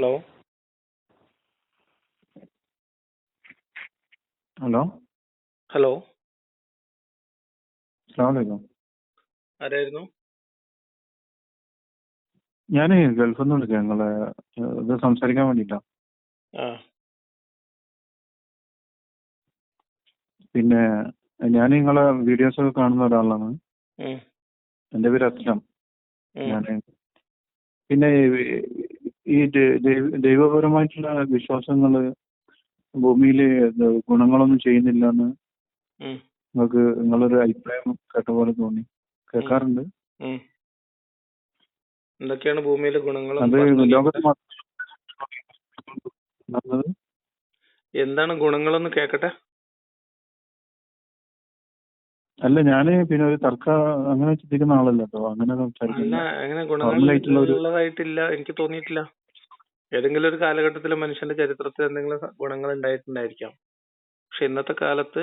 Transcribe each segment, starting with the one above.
Hello? Hello? Hello? അസ്സാമലൈക്കും ആരായിരുന്നു? ഞാൻ ഗൾഫിൽ നിന്ന് വിളിക്കാം നിങ്ങളെ ഇത് സംസാരിക്കാൻ വേണ്ടിട്ടാ ആ. പിന്നെ ഞാൻ നിങ്ങളെ വീഡിയോസ് ഒക്കെ കാണുന്ന ഒരാളാണ്. ഉം, എന്റെ പേര് അസ്ലം. ഞാൻ പിന്നെ ഈ- ദൈവപരമായിട്ടുള്ള വിശ്വാസങ്ങൾ ഭൂമിയിൽ ഗുണങ്ങളൊന്നും ചെയ്യുന്നില്ല എന്ന് നിങ്ങൾക്ക് നിങ്ങളൊരു അഭിപ്രായം കേട്ട പോലെ തോന്നി. കേൾക്കാറുണ്ട്. എന്തൊക്കെയാണ് ഭൂമിയിലെ ഗുണങ്ങൾ എന്താണ് ഗുണങ്ങളൊന്ന് കേക്കട്ടെ? അല്ല ഞാൻ പിന്നെ ഒരു തർക്ക അങ്ങനെ ചിന്തിക്കുന്ന ആളല്ല കേട്ടോ. അങ്ങനെ സംസാരിക്കില്ല. എനിക്ക് തോന്നിയിട്ടില്ല. ഏതെങ്കിലും ഒരു കാലഘട്ടത്തിൽ മനുഷ്യന്റെ ചരിത്രത്തിൽ എന്തെങ്കിലും ഗുണങ്ങൾ ഉണ്ടായിട്ടുണ്ടായിരിക്കാം. പക്ഷെ ഇന്നത്തെ കാലത്ത്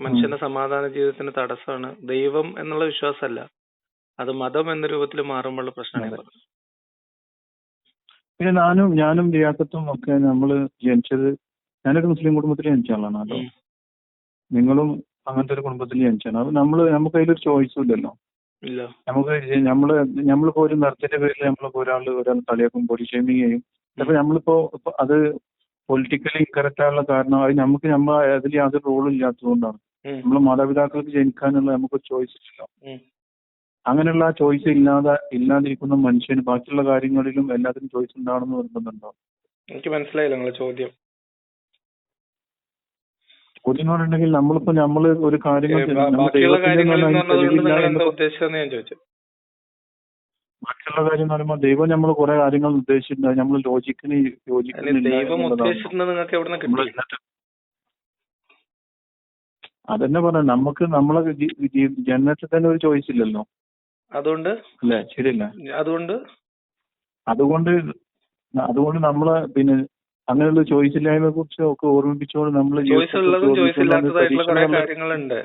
മനുഷ്യന്റെ സമാധാന ജീവിതത്തിന് തടസ്സമാണ് ദൈവം എന്നുള്ള വിശ്വാസമല്ല. അത് മതം എന്ന രൂപത്തിൽ മാറുമ്പോഴുള്ള പ്രശ്നമാണ് അതെ. പിന്നെ ഞാനും ഞാനും ലിയാക്കത്തും ഒക്കെ നമ്മൾ ജനിച്ചത് ഞാനൊരു മുസ്ലിം കുടുംബത്തിൽ ജനിച്ച ആളാണ് കേട്ടോ. നിങ്ങളും അങ്ങനത്തെ ഒരു കുടുംബത്തിൽ ജനിച്ചാണ്. അപ്പൊ നമ്മൾ നമുക്ക് അതിലൊരു ചോയ്സും ഇല്ലല്ലോ. ഇല്ല. നമുക്ക് നമ്മൾ നമ്മളിപ്പോ ഒരു നിറത്തിന്റെ പേരിൽ നമ്മളിപ്പോ ഒരാൾ ഒരാൾ ബോഡി ഷേമിങ് ചെയ്യും. അപ്പൊ നമ്മളിപ്പോ അത് പൊളിറ്റിക്കലി ഇൻകറക്റ്റ് ആയുള്ള കാരണം അത് നമുക്ക് നമ്മൾ അതിൽ യാതൊരു റോളും ഇല്ലാത്തതുകൊണ്ടാണ്. നമ്മൾ മാതാപിതാക്കൾക്ക് ജനിക്കാനുള്ള നമുക്ക് ചോയ്സ് ഇല്ല അങ്ങനെയുള്ള ആ ചോയ്സ് ഇല്ലാതെ ഇല്ലാതിരിക്കുന്ന മനുഷ്യന് ബാക്കിയുള്ള കാര്യങ്ങളിലും എല്ലാത്തിനും ചോയ്സ് ഉണ്ടാവണമെന്ന് നിർബന്ധമുണ്ടോ? എനിക്ക് മനസ്സിലായില്ല നിങ്ങളെ ചോദ്യം. ചോദ്യം എന്ന് പറഞ്ഞിട്ടുണ്ടെങ്കിൽ നമ്മളിപ്പോ നമ്മൾ ഒരു കാര്യങ്ങൾ ബാക്കിയുള്ള കാര്യം എന്ന് പറയുമ്പോൾ ദൈവം നമ്മൾ കുറെ കാര്യങ്ങൾ ഉദ്ദേശിച്ചിട്ടുണ്ട്. നമ്മൾ ലോജിക്കിന് യോജിക്കുന്നില്ല അതന്നെ പറയാം നമുക്ക് നമ്മളെ ജനനത്തിൽ തന്നെ ഒരു ചോയ്സ് ഇല്ലല്ലോ. അതുകൊണ്ട്? അല്ലേ? ശരിയല്ല. അതുകൊണ്ട്? അതുകൊണ്ട് അതുകൊണ്ട് നമ്മളെ പിന്നെ അങ്ങനെയുള്ള ചോയ്സ് ഇല്ലായ്മയെ കുറിച്ച് ഒക്കെ ഓർമ്മിപ്പിച്ചുകൊണ്ട് നമ്മൾ ചോയ്സ് ഉള്ളതും ചോയ്സ് ഇല്ലാത്തതായിട്ടുള്ള കുറെ കാര്യങ്ങളുണ്ട്.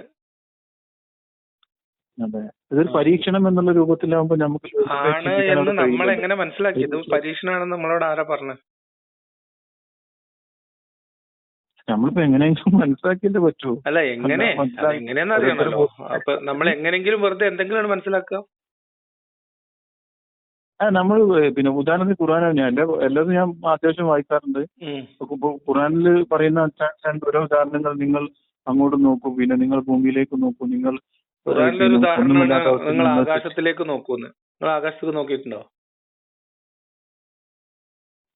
അതെ. ഇതൊരു പരീക്ഷണം എന്നുള്ള രൂപത്തിലാവുമ്പോ നമുക്ക് ആണ് എന്ന് നമ്മൾ എങ്ങനെ മനസ്സിലാക്കി? ഇത് പരീക്ഷണാണെന്ന് നമ്മളോട് ആരാ പറഞ്ഞത് നമ്മളിപ്പോ എങ്ങനെയെങ്കിലും മനസ്സിലാക്കിയല്ലേ പറ്റൂ. അല്ല എങ്ങനെ? എങ്ങനെയെന്ന് അറിയണല്ലോ അപ്പൊ നമ്മൾ എങ്ങനെങ്കിലും വെറുതെ എന്തെങ്കിലും മനസ്സിലാക്കുക. ആ നമ്മൾ പിന്നെ ഉദാഹരണത്തിന് ഖുറാനാണ് ഞാൻ എന്റെ എല്ലാതും ഞാൻ അത്യാവശ്യം വായിക്കാറുണ്ട്. ഖുർആനിൽ പറയുന്ന ഓരോ ഉദാഹരണങ്ങൾ നിങ്ങൾ അങ്ങോട്ട് നോക്കൂ. പിന്നെ നിങ്ങൾ ഭൂമിയിലേക്ക് നോക്കൂ. നിങ്ങൾ ഒരു ഉദാഹരണമാണ് നിങ്ങൾ ആകാശത്തിലേക്ക് നോക്കൂന്ന്. നിങ്ങൾ ആകാശത്തേക്ക് നോക്കിയിട്ടുണ്ടോ?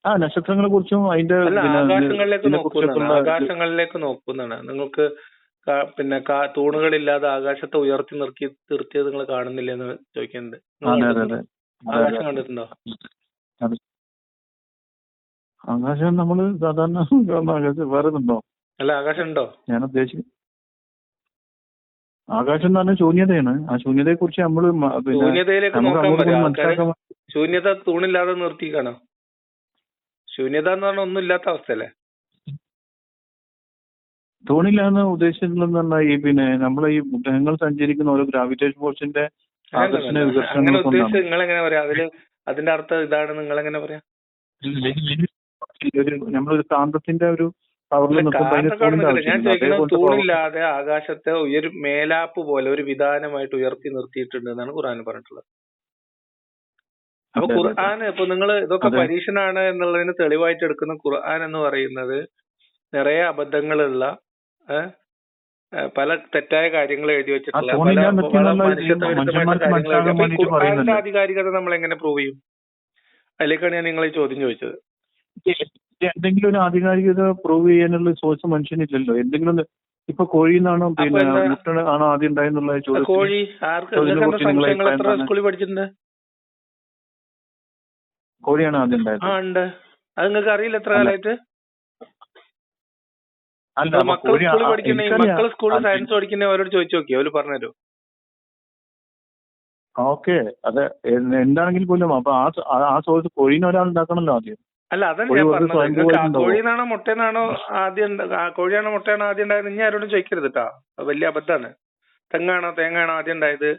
ആ നക്ഷത്രങ്ങളെ കുറിച്ചും അതിന്റെ അല്ല ആകാശങ്ങളിലേക്ക് നോക്കൂന്നാണ്. നോക്കുന്നതാണ് ആകാശങ്ങളിലേക്ക് നോക്കുന്നതാണ് നിങ്ങൾക്ക് പിന്നെ കാ- തൂണുകളില്ലാതെ ആകാശത്തെ ഉയർത്തി നിർത്തി നിർത്തിയത് നിങ്ങൾ കാണുന്നില്ല എന്ന് ചോദിക്കുന്നുണ്ട് അതെ അതെ കണ്ടിട്ടുണ്ടോ? അതെ. അതെ ആകാശം കണ്ടിട്ടുണ്ടോ? ആകാശം നമ്മൾ സാധാരണ വേറെ ഉണ്ടോ? അല്ല ആകാശം ഉണ്ടോ? ഞാൻ ഉദ്ദേശിക്കുന്നത് ആകാശം എന്ന് പറഞ്ഞാൽ ശൂന്യതയാണ് ആ ശൂന്യതയെ കുറിച്ച് നമ്മൾ ശൂന്യതയിലേക്ക് നോക്കാൻ പറയാം ശൂന്യത തൂണില്ലാതെ നിർത്തിക്കാണോ ശൂന്യത എന്ന് പറഞ്ഞാൽ ഒന്നും ഇല്ലാത്ത അവസ്ഥയല്ലേ തോണില്ലാന്ന് എന്ന് പറഞ്ഞാൽ ഈ പിന്നെ നമ്മളെ ഈ ഗ്രഹങ്ങൾ സഞ്ചരിക്കുന്ന ഓരോ ഗ്രാവിറ്റേഷൻ ഫോഴ്സിന്റെ ആകർഷണ വികർഷണങ്ങൾ കൊണ്ടാണ് നിങ്ങൾ എങ്ങനെ പറയാ അതിൽ അതിന്റെ അർത്ഥം ഇതാണ് നിങ്ങൾ എങ്ങനെ പറയാ ഒരു നമ്മളൊരു കാന്തത്തിന്റെ ഒരു ഞാൻ ചോദിക്കുന്നത് തൂണില്ലാതെ ആകാശത്തെ ഒരു മേലാപ്പ് പോലെ ഒരു വിധാനമായിട്ട് ഉയർത്തി നിർത്തിയിട്ടുണ്ട് എന്നാണ് ഖുർആൻ പറഞ്ഞിട്ടുള്ളത്. അപ്പൊ. ഖുർആൻ ഇപ്പൊ നിങ്ങൾ ഇതൊക്കെ പരീക്ഷനാണ് എന്നുള്ളതിന് തെളിവായിട്ട് എടുക്കുന്ന ഖുർആൻ എന്ന് പറയുന്നത് നിറയെ അബദ്ധങ്ങളുള്ള പല തെറ്റായ കാര്യങ്ങൾ എഴുതി വെച്ചിട്ടുള്ള. ആധികാരികത നമ്മൾ എങ്ങനെ പ്രൂവ് ചെയ്യും? അതിലേക്കാണ് ഞാൻ നിങ്ങളെ ചോദ്യം ചോദിച്ചത്. എന്തെങ്കിലും ഒരു ആധികാരികത പ്രൂവ് ചെയ്യാനുള്ള സോഴ്സ് മനുഷ്യനില്ലല്ലോ. എന്തെങ്കിലും ഇപ്പൊ കോഴിയിൽ നിന്നാണോ പിന്നെ? മുട്ട ആണോ ആദ്യം ഉണ്ടായെന്നുള്ള ചോദ്യം കോഴി കോഴിയാണ് ആദ്യം ഉണ്ടായത്. അത് നിങ്ങൾക്ക് അറിയില്ല എത്ര. കാലമായിട്ട്? അല്ല മക്കൾ കോഴി സ്കൂളിൽ ആ- പഠിക്കുന്ന മക്കൾ സ്കൂളിൽ സയൻസ് പഠിക്കുന്ന അവരോട് ചോദിച്ചു നോക്കി അവർ പറഞ്ഞുതരും. ഓക്കെ. അത് എന്ത് എന്താണെങ്കിൽ പോലും അപ്പൊ ആ ആ- ആ സോഴ്സ് കോഴീനെ ഒരാൾ ഉണ്ടാക്കണല്ലോ ആദ്യം. അല്ല അതല്ല ഞാൻ പറഞ്ഞത്. നിങ്ങൾക്ക് ആ കോഴിന്നാണോ മുട്ടേന്നാണോ ആദ്യം ആ കോഴിയാണോ മുട്ടയാണോ ആദ്യം ഉണ്ടായത്? ഇനി ആരോടും ചോദിക്കരുത് കേട്ടോ അത് വലിയ അബദ്ധാണ്. തെങ്ങാണോ തേങ്ങാണോ ആദ്യം ഉണ്ടായത്?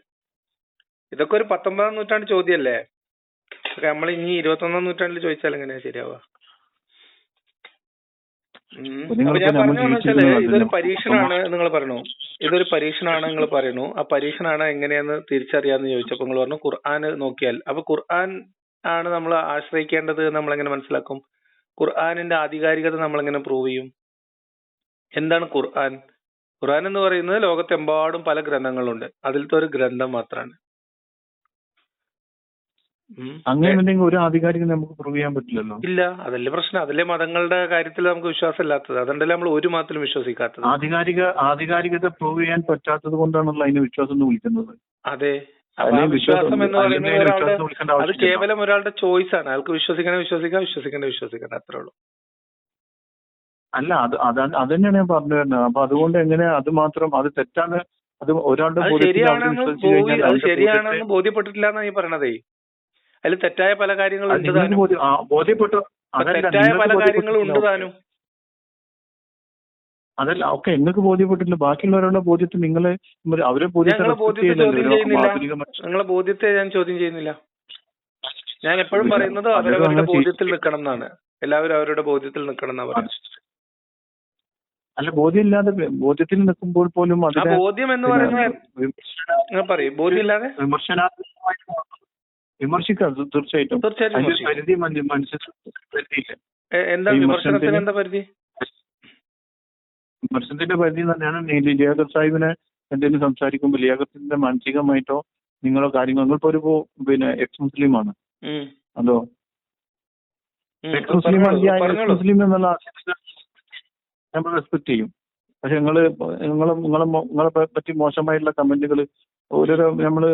ഇതൊക്കെ ഒരു പത്തൊമ്പതാം നൂറ്റാണ്ട് ചോദ്യമല്ലേ? നമ്മൾ ഇനി ഇരുപത്തൊന്നാം നൂറ്റാണ്ടിൽ ചോദിച്ചാൽ എങ്ങനെയാ ശരിയാവുക? അപ്പൊ ഞാൻ പറഞ്ഞു വെച്ചാൽ ഇതൊരു പരീക്ഷണമാണ് പരീക്ഷണാണ് നിങ്ങൾ പറയണു. ഇതൊരു പരീക്ഷണാണ് നിങ്ങൾ പറയുന്നു ആ പരീക്ഷണാണ് എങ്ങനെയാന്ന് തിരിച്ചറിയാന്ന് ചോദിച്ചപ്പോ നിങ്ങൾ പറഞ്ഞു ഖുർആൻ നോക്കിയാൽ. അപ്പൊ ഖുർആൻ ആണ് നമ്മൾ ആശ്രയിക്കേണ്ടത് നമ്മൾ എങ്ങനെ മനസ്സിലാക്കും? ഖുർആാനിന്റെ ആധികാരികത നമ്മൾ എങ്ങനെ പ്രൂവ് ചെയ്യും? എന്താണ് ഖുർആൻ? ഖുർആൻ എന്ന് പറയുന്നത് ലോകത്തെമ്പാടും പല ഗ്രന്ഥങ്ങളുണ്ട്. അതിലത്തെ ഒരു ഗ്രന്ഥം മാത്രമാണ് അങ്ങനെ ഒരു ആധികാരികത നമുക്ക് പ്രൂവ് ചെയ്യാൻ പറ്റില്ലല്ലോ? ഇല്ല. അതല്ലേ പ്രശ്നം. അതല്ലേ മതങ്ങളുടെ കാര്യത്തിൽ നമുക്ക് വിശ്വാസം ഇല്ലാത്തത് അതുകൊണ്ടല്ലേ നമ്മൾ ഒരു മതത്തിലും വിശ്വസിക്കാത്തത്. ആധികാരിക ആധികാരികത പ്രൂവ് ചെയ്യാൻ പറ്റാത്തത് കൊണ്ടാണല്ലോ അതിനെ വിശ്വാസം എന്ന് വിളിക്കുന്നത്. അതെ. വിശ്വാസം എന്ന് പറയുന്നത് ഒരാളുടെ അത് കേവലം ഒരാളുടെ ചോയ്സ് ആണ്. അയാൾക്ക് വിശ്വസിക്കണേ വിശ്വസിക്കാം വിശ്വസിക്കണേ വിശ്വസിക്കണ്ട അത്രേ ഉള്ളൂ. അല്ല അത് അതാണ് അത് തന്നെയാണ് ഞാൻ പറഞ്ഞു വരുന്നത്. അപ്പൊ അതുകൊണ്ട് എങ്ങനെ അത് മാത്രം അത് തെറ്റാണ് അത് ഒരാളുടെ ശരിയാണെന്ന് ബോധ്യപ്പെട്ടിട്ടില്ല എന്നാണ് ഈ പറയണതേ. അതിൽ തെറ്റായ പല കാര്യങ്ങളും ഉണ്ട് താനും. ബോധ്യപ്പെട്ടു. തെറ്റായ പല കാര്യങ്ങളും ഉണ്ട് താനും. അതല്ല ഒക്കെ നിങ്ങൾക്ക് ബോധ്യപ്പെട്ടില്ല ബാക്കിയുള്ളവരുടെ ബോധ്യത്തിൽ നിങ്ങളെ അവരെ ബോധ്യത്തെ ഞങ്ങളെ ബോധ്യത്തെ ചോദ്യം ചെയ്യുന്നില്ല. ആധുനിക നിങ്ങളെ ബോധ്യത്തെ ഞാൻ ചോദ്യം ചെയ്യുന്നില്ല. ഞാൻ എപ്പോഴും പറയുന്നത് അവരവരുടെ ബോധ്യത്തിൽ നിൽക്കണം എന്നാണ്. എല്ലാവരും അവരുടെ ബോധ്യത്തിൽ നിൽക്കണം എന്നാ പറയുന്നത് അല്ല ബോധ്യമില്ലാതെ ബോധ്യത്തിൽ നിൽക്കുമ്പോൾ പോലും അതിനെ ബോധ്യം എന്ന് പറയുന്നത് ബോധ്യമില്ലാതെ? വിമർശനാത്മകമായിട്ട് വിമർശിക്കാം തീർച്ചയായിട്ടും. തീർച്ചയായിട്ടും. പരിധി മനുഷ്യ- എന്താണ് വിമർശനത്തിന് എന്താ പരിധി? വിമർശനത്തിന്റെ പരിധി തന്നെയാണ് ലിയാഖത്ത് സാഹിബിനെ എന്തെങ്കിലും സംസാരിക്കുമ്പോൾ ലിയാഖത്തിന്റെ മാനസികമായിട്ടോ നിങ്ങളോ കാര്യങ്ങൾ നിങ്ങളിപ്പോ ഒരു പിന്നെ എക്സ് മുസ്ലിമാണ്. അതോ. എക്സ് മുസ്ലിം എക്സ് മുസ്ലിം എന്നുള്ള നമ്മൾ റെസ്പെക്ട് ചെയ്യും. പക്ഷെ നിങ്ങൾ നിങ്ങളെ നിങ്ങളെ നിങ്ങളെ പറ്റി മോശമായിട്ടുള്ള കമന്റുകൾ ഓരോരോ നമ്മൾ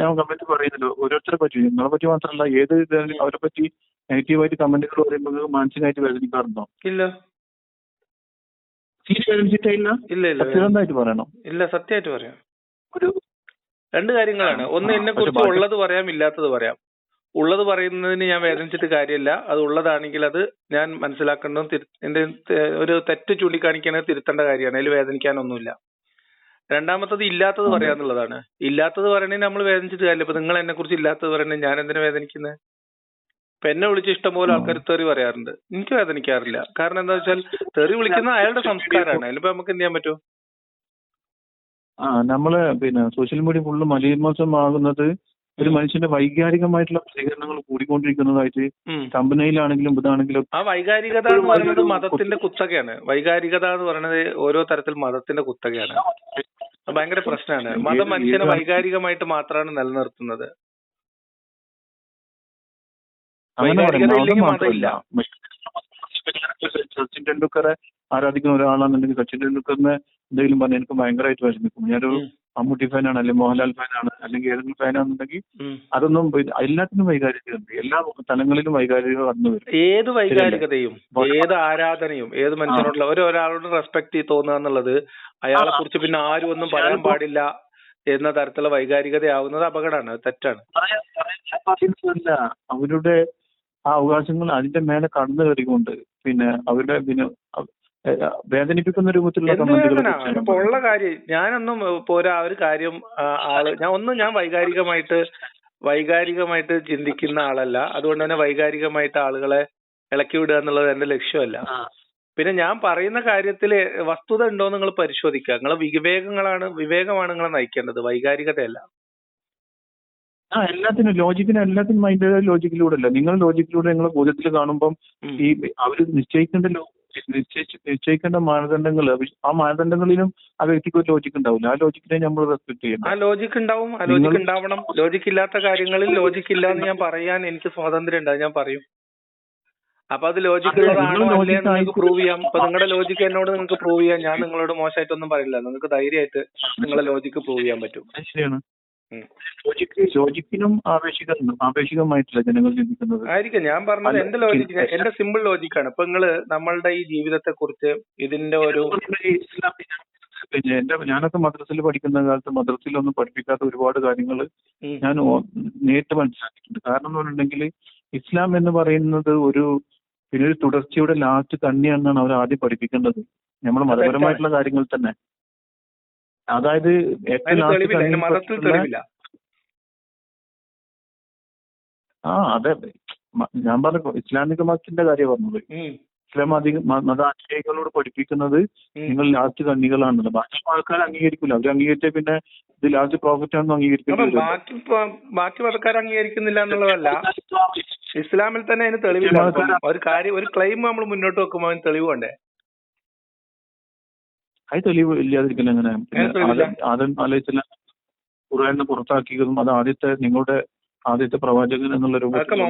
ഞാൻ കമന്റ് പറയുന്നല്ലോ. ഓരോരുത്തരെ പറ്റി നിങ്ങളെ പറ്റി മാത്രമല്ല ഏത് അവരെ പറ്റി നെഗറ്റീവായിട്ട് കമന്റുകൾ പറയുമ്പോൾ മാനസികമായിട്ട് വേദനിക്കാറുണ്ടോ? ഇല്ല. ഇല്ല ഇല്ല പറയണം? ഇല്ല സത്യമായിട്ട് പറയാം. ഒരു രണ്ട് കാര്യങ്ങളാണ്. ഒന്ന് എന്നെ കുറിച്ച് ഉള്ളത് പറയാം ഇല്ലാത്തത് പറയാം. ഉള്ളത് പറയുന്നതിന് ഞാൻ വേദനിച്ചിട്ട് കാര്യമില്ല. അത് ഉള്ളതാണെങ്കിൽ അത് ഞാൻ മനസ്സിലാക്കേണ്ടതും എന്റെ ഒരു തെറ്റ് ചൂണ്ടിക്കാണിക്കണത് തിരുത്തേണ്ട കാര്യമാണ്. അതിൽ വേദനിക്കാനൊന്നുമില്ല. രണ്ടാമത്തത് ഇല്ലാത്തത്. പറയാന്നുള്ളതാണ്. ഇല്ലാത്തത് പറയണേ നമ്മൾ വേദനിച്ചിട്ട് കാര്യമില്ല. ഇപ്പൊ നിങ്ങൾ എന്നെ കുറിച്ച് ഇല്ലാത്തത് പറയണേ ഞാൻ എന്തിനാ വേദനിക്കുന്നത് ഇപ്പൊ എന്നെ വിളിച്ച് ഇഷ്ടംപോലെ ആൾക്കാർ തെറി പറയാറുണ്ട്. എനിക്ക് വേദനിക്കാറില്ല. കാരണം എന്താ വെച്ചാൽ തെറി വിളിക്കുന്ന അയാളുടെ സംസ്കാരമാണ് അതിലിപ്പോ നമുക്ക് എന്ത് ചെയ്യാൻ പറ്റും? ആ നമ്മൾ പിന്നെ സോഷ്യൽ മീഡിയ ഫുള്ള് മലീമസമാകുന്നത് ഒരു മനുഷ്യന്റെ വൈകാരികമായിട്ടുള്ള പ്രതികരണങ്ങൾ കൂടിക്കൊണ്ടിരിക്കുന്നതായിട്ട്. കമ്പനിയിലാണെങ്കിലും ഇതാണെങ്കിലും ആ വൈകാരികത എന്ന് പറയുന്നത് മതത്തിന്റെ കുത്തകയാണ്. വൈകാരികത എന്ന് പറയുന്നത് ഓരോ തരത്തിൽ മതത്തിന്റെ കുത്തകയാണ്. ഭയങ്കര പ്രശ്നമാണ്. മതം മനുഷ്യനെ വൈകാരികമായിട്ട് മാത്രമാണ് നിലനിർത്തുന്നത്. സച്ചിൻ ടെണ്ടുൽക്കറെ ആരാധിക്കുന്ന ഒരാളാണെന്നുണ്ടെങ്കിൽ സച്ചിൻ ടെണ്ടുൽക്കറിനെ എന്തെങ്കിലും പറഞ്ഞാൽ എനിക്ക് ഭയങ്കരമായിട്ട് വിഷമിക്കും. ഞാനൊരു. മമ്മൂട്ടി ഫാനാണ് അല്ലെങ്കിൽ മോഹൻലാൽ ഫാനാണ് അല്ലെങ്കിൽ ഏതെങ്കിലും ഫാനാണെന്നുണ്ടെങ്കിൽ. അതൊന്നും എല്ലാത്തിനും വൈകാരികതയുണ്ട് എല്ലാ തലങ്ങളിലും വൈകാരികത വന്നു വരും. ഏത് വൈകാരികതയും ഏത് ആരാധനയും ഏത് മനുഷ്യനോടുള്ള ഒരു ഒരാളോട് റെസ്പെക്ട് തോന്നുക എന്നുള്ളത് അയാളെ കുറിച്ച് പിന്നെ ആരും ഒന്നും പറയാൻ പാടില്ല എന്ന തരത്തിലുള്ള വൈകാരികതയാവുന്നത് അപകടമാണ്. തെറ്റാണ്. അവരുടെ ആ അവകാശങ്ങൾ അതിന്റെ മേലെ കടന്നു കയറിക്കൊണ്ട് പിന്നെ അവരുടെ പിന്നെ വേദനിപ്പിക്കുന്ന രൂപത്തിലുള്ള കമന്റുകൾ ഉള്ള കാര്യം ഞാനൊന്നും പോരാ ആ ഒരു കാര്യം ആൾ ഞാൻ ഒന്നും ഞാൻ വൈകാരികമായിട്ട് വൈകാരികമായിട്ട് ചിന്തിക്കുന്ന ആളല്ല. അതുകൊണ്ട് തന്നെ വൈകാരികമായിട്ട് ആളുകളെ ഇളക്കി വിടുക എന്നുള്ളത് എന്റെ ലക്ഷ്യമല്ല. പിന്നെ ഞാൻ പറയുന്ന കാര്യത്തിൽ വസ്തുത ഉണ്ടോ എന്ന് നിങ്ങൾ പരിശോധിക്കുക. നിങ്ങളെ വിവേകങ്ങളാണ് വിവേകമാണ് നിങ്ങളെ നയിക്കേണ്ടത്. വൈകാരികതയല്ല. ആ എല്ലാത്തിനും ലോജിക്കിന് എല്ലാത്തിനും അതിന്റെ ലോജിക്കിലൂടെ അല്ല നിങ്ങൾ ലോജിക്കിലൂടെ നിങ്ങൾ ബോധ്യത്തിൽ കാണുമ്പം ഈ അവർ നിശ്ചയിക്കേണ്ട നിശ്ചയിച്ച് നിശ്ചയിക്കേണ്ട മാനദണ്ഡങ്ങൾ ആ മാനദണ്ഡങ്ങളിലും ആ വ്യക്തിക്ക് ഒരു ലോജിക്ക് ഉണ്ടാവില്ല. ആ ലോജിക്കിനെ നമ്മൾ റെസ്പെക്ട് ചെയ്യണം. ആ ലോജിക് ലോജിക്ക് ഉണ്ടാവും. ആ ലോജിക്ക് ഉണ്ടാവണം. ലോജിക്ക് ഇല്ലാത്ത കാര്യങ്ങളിൽ ലോജിക്ക് ഇല്ല എന്ന് ഞാൻ പറയാൻ എനിക്ക് സ്വാതന്ത്ര്യം ഉണ്ട്. ഞാൻ പറയും. അപ്പൊ അത് ലോജിക്ക് അതെ, ഉള്ളതാണോ അല്ലേ നിങ്ങൾക്ക് പ്രൂവ് ചെയ്യാം. ഇപ്പൊ നിങ്ങളുടെ ലോജിക്ക് എന്നോട് നിങ്ങൾക്ക് പ്രൂവ് ചെയ്യാം. ഞാൻ നിങ്ങളോട് മോശമായിട്ടൊന്നും പറയില്ല. നിങ്ങൾക്ക് ധൈര്യമായിട്ട് നിങ്ങളെ ലോജിക്ക് പ്രൂവ് ചെയ്യാൻ പറ്റും. ശരിയാണ്. ലോജിക്ക് ലോജിക്കിനും ആവേശിക ആവേശികമായിട്ടില്ല ജനങ്ങൾ ചിന്തിക്കുന്നത്. ആയിരിക്കും. ഞാൻ പറഞ്ഞത് എന്റെ ലോജിക്ക് എന്റെ സിമ്പിൾ ലോജിക്കാണ്. ഇപ്പൊ നിങ്ങൾ നമ്മളുടെ ഈ ജീവിതത്തെ കുറിച്ച് ഇതിന്റെ ഒരു പിന്നെ എന്റെ ഞാനൊക്കെ മദ്രസയിൽ പഠിക്കുന്ന കാലത്ത് മദ്രസയിലൊന്നും പഠിപ്പിക്കാത്ത ഒരുപാട് കാര്യങ്ങൾ ഞാൻ നേരിട്ട് മനസ്സിലാക്കിയിട്ടുണ്ട്. കാരണം എന്ന് പറഞ്ഞിട്ടുണ്ടെങ്കിൽ ഇസ്ലാം എന്ന് പറയുന്നത് ഒരു പിന്നെ ഒരു തുടർച്ചയുടെ ലാസ്റ്റ് തന്നെയാണെന്നാണ് അവർ ആദ്യം പഠിപ്പിക്കേണ്ടത്. നമ്മൾ മതപരമായിട്ടുള്ള കാര്യങ്ങൾ തന്നെ. തെളിവില്ല ആ അതെ. അതെ ഞാൻ പറഞ്ഞു ഇസ്ലാമിക മതത്തിന്റെ കാര്യം പറഞ്ഞത്. ഇസ്ലാം അധികം മത ആശയങ്ങളോട് പഠിപ്പിക്കുന്നത് നിങ്ങൾ ലാസ്റ്റ് കണ്ണികളാണല്ലോ ബാക്കി ആൾക്കാർ അംഗീകരിക്കില്ല. അവർ അംഗീകരിച്ചാൽ പിന്നെ ഇത് ലാസ്റ്റ് പ്രോഫിറ്റ് ആണെന്ന് അംഗീകരിക്കില്ല ബാക്കി മതക്കാർ അംഗീകരിക്കുന്നില്ല എന്നുള്ളതല്ല. ഇസ്ലാമിൽ തന്നെ അതിന് തെളിവില്ല. ഒരു കാര്യം ഒരു ക്ലെയിം നമ്മൾ മുന്നോട്ട് വെക്കുമ്പോൾ അതിന് തെളിവ് വേണ്ടേ അത് തെളിവ് ഇല്ലാതിരിക്കില്ല എങ്ങനെ ആദ്യം ആലോചിച്ചില്ല ആദം പുറത്താക്കിയതും അത് ആദ്യത്തെ നിങ്ങളുടെ ആദ്യത്തെ പ്രവാചകൻ എന്നുള്ള രൂപത്തിൽ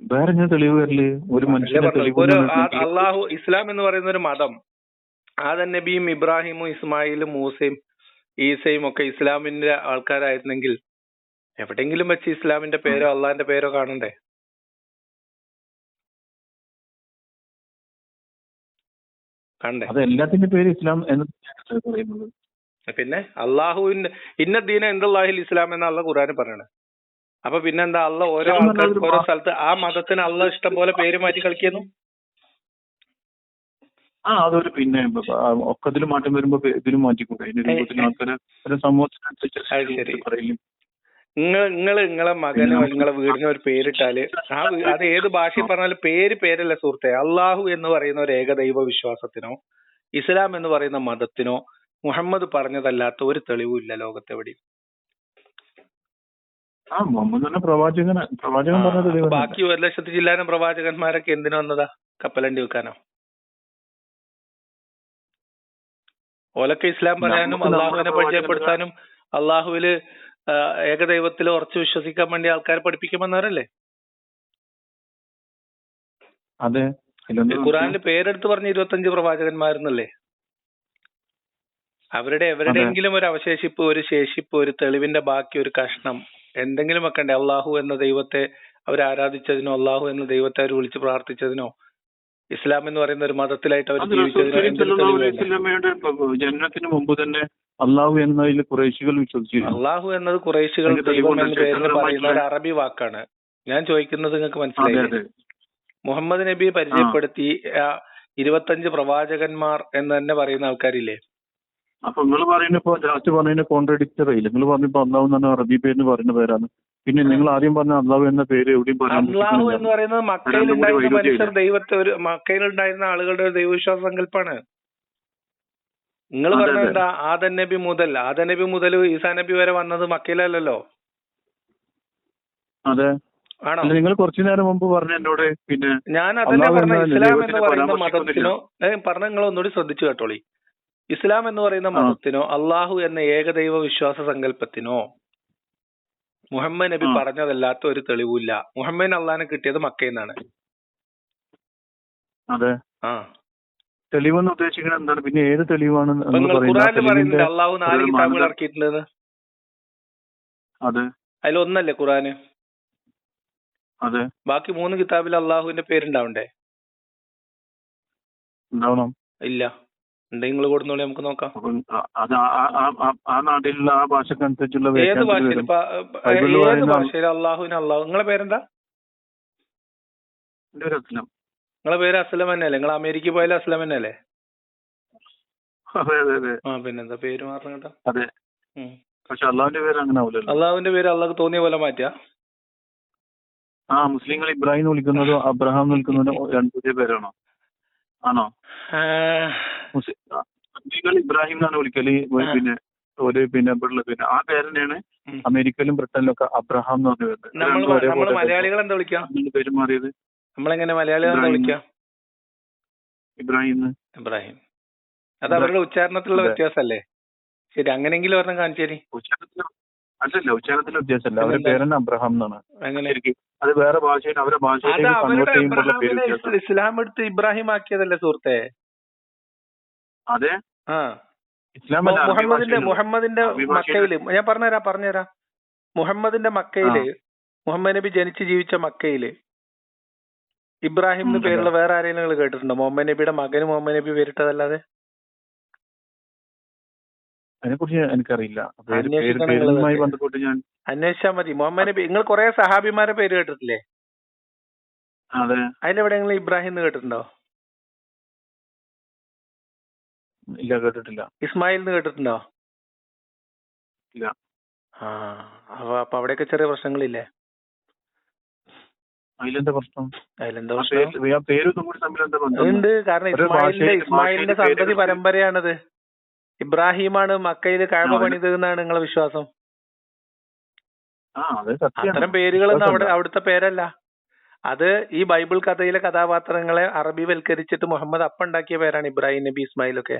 വേറെ ഞാൻ തെളിവ് വരില്ലേ ഒരു മനുഷ്യന്റെ? തെളിവ് അള്ളാഹു ഇസ്ലാം എന്ന് പറയുന്ന ഒരു മതം. ആദൻ നബിയും ഇബ്രാഹിമും ഇസ്മായിലും മൂസയും ഈസയും ഒക്കെ ഇസ്ലാമിന്റെ ആൾക്കാരായിരുന്നെങ്കിൽ എവിടെങ്കിലും വെച്ച് ഇസ്ലാമിന്റെ പേരോ അള്ളാഹിന്റെ പേരോ കാണണ്ടേ? കണ്ടേ. അത് എല്ലാത്തിന്റെ പേര് ഇസ്ലാം എന്ന് പറയുന്നത് പിന്നെ അള്ളാഹുവിന്റെ ഇന്ന ദീന എന്തുള്ളാഹിൽ ഇസ്ലാം എന്ന അള്ള ഖുറാന് പറയണേ. അപ്പൊ പിന്നെന്താ അള്ള ഓരോ ആൾക്കാർക്ക് ഓരോ സ്ഥലത്ത് ആ മതത്തിന് അള്ള ഇഷ്ടം പോലെ പേര് മാറ്റി കളിക്കുന്നു? ആ അതൊരു പിന്നെ ഒക്കത്തിൽ ഒക്കത്തിലും മാറ്റം വരുമ്പോ ഇതിലും മാറ്റിക്കൂടെ ആൾക്കാരെ. സമൂഹത്തിനനുസരിച്ച് പറയില്ല നിങ്ങൾ നിങ്ങൾ നിങ്ങളെ മകനോ നിങ്ങളെ വീടിനോ ഒരു പേരിട്ടാൽ ആ അത് ഏത് ഭാഷയിൽ പറഞ്ഞാലും പേര് പേരല്ല സുഹൃത്തെ. അള്ളാഹു എന്ന് പറയുന്ന ഒരു ഏകദൈവ വിശ്വാസത്തിനോ ഇസ്ലാം എന്ന് പറയുന്ന മതത്തിനോ മുഹമ്മദ് പറഞ്ഞതല്ലാത്ത ഒരു തെളിവും ഇല്ല ലോകത്തെവിടെയും. ആ മുഹമ്മദ് പ്രവാചകൻ പ്രവാചകൻ പറഞ്ഞത് ബാക്കി ഒരു ലക്ഷത്തി ചില്ലാനം പ്രവാചകന്മാരൊക്കെ എന്തിനു വന്നതാ? കപ്പലണ്ടി വെക്കാനോ? ഓലൊക്കെ ഇസ്ലാം പറയാനും അള്ളാഹുവിനെ പരിചയപ്പെടുത്താനും അള്ളാഹുവിൽ ഏകദൈവത്തിൽ ഉറച്ചു വിശ്വസിക്കാൻ വേണ്ടി ആൾക്കാരെ പഠിപ്പിക്കുമെന്നവരല്ലേ? അതെ. ഖുറാനിൽ പേരെടുത്ത് പറഞ്ഞ ഇരുപത്തഞ്ച് പ്രവാചകന്മാരെന്നല്ലേ? അവരുടെ എവരുടെയെങ്കിലും ഒരു അവശേഷിപ്പ് ഒരു ശേഷിപ്പ് ഒരു തെളിവിന്റെ ബാക്കി ഒരു കഷ്ണം എന്തെങ്കിലും വെക്കണ്ടേ അള്ളാഹു എന്ന ദൈവത്തെ അവർ ആരാധിച്ചതിനോ അള്ളാഹു എന്ന ദൈവത്തെ അവർ വിളിച്ച് പ്രാർത്ഥിച്ചതിനോ ഇസ്ലാം എന്ന് പറയുന്ന ഒരു മതത്തിലായിട്ട് അവർ ജനനത്തിന് മുമ്പ് തന്നെ അള്ളാഹു എന്നതിൽ കുറേശികൾ വിശ്വസിച്ചു അള്ളാഹു എന്നത് കുറേശികൾ അതിന്റെ ദൈവം എന്ന പേരിൽ പറയുന്ന ഒരു അറബി വാക്കാണ്. ഞാൻ ചോദിക്കുന്നത് നിങ്ങൾക്ക് മനസ്സിലായി മുഹമ്മദ് നബിയെ പരിചയപ്പെടുത്തി ഇരുപത്തഞ്ച് പ്രവാചകന്മാർ എന്ന് തന്നെ പറയുന്ന ആൾക്കാരില്ലേ? അപ്പൊ നിങ്ങൾ പറയുന്ന ലാസ്റ്റ് ആയില്ല? നിങ്ങൾ പറഞ്ഞപ്പോ അള്ളാഹു എന്ന് അറബി പേര് പറയുന്ന പേരാണ്. പിന്നെ നിങ്ങൾ ആദ്യം പറഞ്ഞ അള്ളാഹു എന്ന പേര് എവിടെയും അള്ളാഹു എന്ന്. പറയുന്നത് മക്കയിൽ ഉണ്ടായിരുന്ന മനുഷ്യർ ദൈവത്തെ ഒരു മക്കയിൽ ഉണ്ടായിരുന്ന ആളുകളുടെ ഒരു ദൈവവിശ്വാസ സങ്കല്പാണ്. നിങ്ങൾ എന്താ? ആദൻ നബി മുതൽ. ആദൻ നബി മുതൽ ഈസാ നബി വരെ വന്നത് മക്കയിലല്ലല്ലോ? അതെ. ആണോ? നിങ്ങൾ കുറച്ചു നേരം മുമ്പ് പറഞ്ഞ എന്നോട് പിന്നെ ഞാൻ അതന്നെ പറഞ്ഞ ഇസ്ലാം എന്ന് പറയുന്ന മതത്തിനോ പറഞ്ഞ നിങ്ങൾ ഒന്നുകൂടി ശ്രദ്ധിച്ചു കേട്ടോളി. ഇസ്ലാം എന്ന് പറയുന്ന മതത്തിനോ അള്ളാഹു എന്ന ഏകദൈവ വിശ്വാസ സങ്കല്പത്തിനോ മുഹമ്മദ് നബി പറഞ്ഞതല്ലാത്ത ഒരു തെളിവില്ല മുഹമ്മദ് അള്ളഹാനെ കിട്ടിയത് മക്കയിൽ നിന്നാണ് അതെ. ആ. തെളിവെന്ന് ഉദ്ദേശിക്കുന്നത് എന്താണ്? പിന്നെ ഏത് തെളിവാണ് അള്ളാഹു നാല് കിതാബുകൾ ഇറക്കിയിട്ടുണ്ടെന്ന് അതെ. അതിൽ ഒന്നല്ലേ ഖുറാന് അതെ. ബാക്കി മൂന്ന് കിതാബിൽ അള്ളാഹുവിന്റെ പേരുണ്ടാവണ്ടേ? ഇല്ല. ഉണ്ടെങ്കിൽ നിങ്ങൾ കൊടുത്തോളി നമുക്ക് നോക്കാം. അത് ആ- ആ- നാട്ടിലുള്ള ഭാഷക്കനുസരിച്ചുള്ള ഏത് ഭാഷയിൽ? ഏത് ഭാഷയിൽ? അള്ളാഹുവിന് അള്ളാഹു. നിങ്ങളെ പേരെന്താ? എന്റെ ഒരു അസ്ലം. നിങ്ങളെ പേര് അസ്ലം തന്നെയല്ലേ? നിങ്ങൾ അമേരിക്കയിൽ പോയാലും അസ്ലം തന്നെയല്ലേ? ആ പിന്നെന്താ? പേര് മാറണം കേട്ടോ. അതെ. പക്ഷെ അള്ളാഹുവിന്റെ പേര് അങ്ങനെ ആവില്ലല്ലോ അള്ളാഹുവിന്റെ പേര് അള്ളാഹ് തോന്നിയ പോലെ മാറ്റാ. ആ മുസ്ലിങ്ങൾ ഇബ്രാഹിം വിളിക്കുന്നതോ അബ്രഹാം വിളിക്കുന്നതോ രണ്ട് പുതിയ പേരാണോ? ആണോ? നിങ്ങൾ ഇബ്രാഹിം എന്നാണ് വിളിക്കൽ. പിന്നെ ഒരു പിന്നെ പിന്നെ ആ പേര് തന്നെയാണ് അമേരിക്കയിലും ബ്രിട്ടനിലും ഒക്കെ അബ്രഹാം എന്ന് പറഞ്ഞ വരുന്നത്. മലയാളികൾ എന്താ നമ്മളെങ്ങനെ മലയാളികൾ എന്താ ഇബ്രാഹിം. ഇബ്രാഹിം. ഇബ്രാഹിം. അത് അവരുടെ ഉച്ചാരണത്തിലുള്ള. വ്യത്യാസമല്ലേ ശരി അങ്ങനെങ്കിലും ഒരെണ്ണം കാണിച്ചേരി. അല്ലല്ല ഉച്ചാരണത്തിന്റെ വ്യത്യാസമല്ല അവരുടെ പേരന്നെ അബ്രഹാം എന്നാണ്. അങ്ങനെ അത് വേറെ ഭാഷയിൽ അവരുടെ ഭാഷയിൽ ഇസ്ലാം എടുത്ത് ഇബ്രാഹിം ആക്കിയതല്ലേ സുഹൃത്തെ? അതെ? ഇസ്ലാം മുഹമ്മദിന്റെ മുഹമ്മദിന്റെ. മക്കയിൽ. ഞാൻ പറഞ്ഞുതരാ പറഞ്ഞുതരാ. മുഹമ്മദിന്റെ മക്കയിൽ മുഹമ്മദ് നബി ജനിച്ച് ജീവിച്ച മക്കയിൽ ഇബ്രാഹിം എന്ന് പേരുള്ള വേറെ ആരെങ്കിലും കേട്ടിട്ടുണ്ടോ? മുഹമ്മദ് നബിയുടെ മകന് മുഹമ്മദ് നബി പേരിട്ടതല്ലാതെ? അതിനെക്കുറിച്ച് എനിക്കറിയില്ല. പേരുമായി. ബന്ധപ്പെട്ട് ഞാൻ അന്വേഷിച്ചാൽ മതി. മുഹമ്മദ് നബി നിങ്ങൾ കുറെ സഹാബിമാരെ പേര് കേട്ടിട്ടില്ലേ? അതെ. അതിലെവിടെയെങ്കിലും ഇബ്രാഹിം എന്ന് കേട്ടിട്ടുണ്ടോ? ഇല്ല കേട്ടിട്ടില്ല. ഇസ്മായിൽ എന്ന് കേട്ടിട്ടുണ്ടോ? ഇല്ല. ആ അപ്പൊ അപ്പൊ അവിടെയൊക്കെ ചെറിയ പ്രശ്നങ്ങളില്ലേ? അതിലെന്താ പ്രശ്നം? അതിലെന്താ പ്രശ്നം? പേരും കൂടി തമ്മിൽ എന്താ ബന്ധം? ഉണ്ട് കാരണം ഇസ്മായിലിന്റെ ഇസ്മായിലിന്റെ സന്തതി പരമ്പരയാണത്. ഇബ്രാഹിമാണ് മക്കയിൽ കഴമ പണിത് എന്നാണ് നിങ്ങളെ വിശ്വാസം? ആ അത് സത്യമാണ് അത്തരം പേരുകളൊന്നും അവിടെ. അവിടുത്തെ പേരല്ല. അത് ഈ ബൈബിൾ കഥയിലെ കഥാപാത്രങ്ങളെ അറബിവൽക്കരിച്ചിട്ട് മുഹമ്മദ് അപ്പുണ്ടാക്കിയ പേരാണ് ഇബ്രാഹിം നബി ഇസ്മായിൽ ഒക്കെ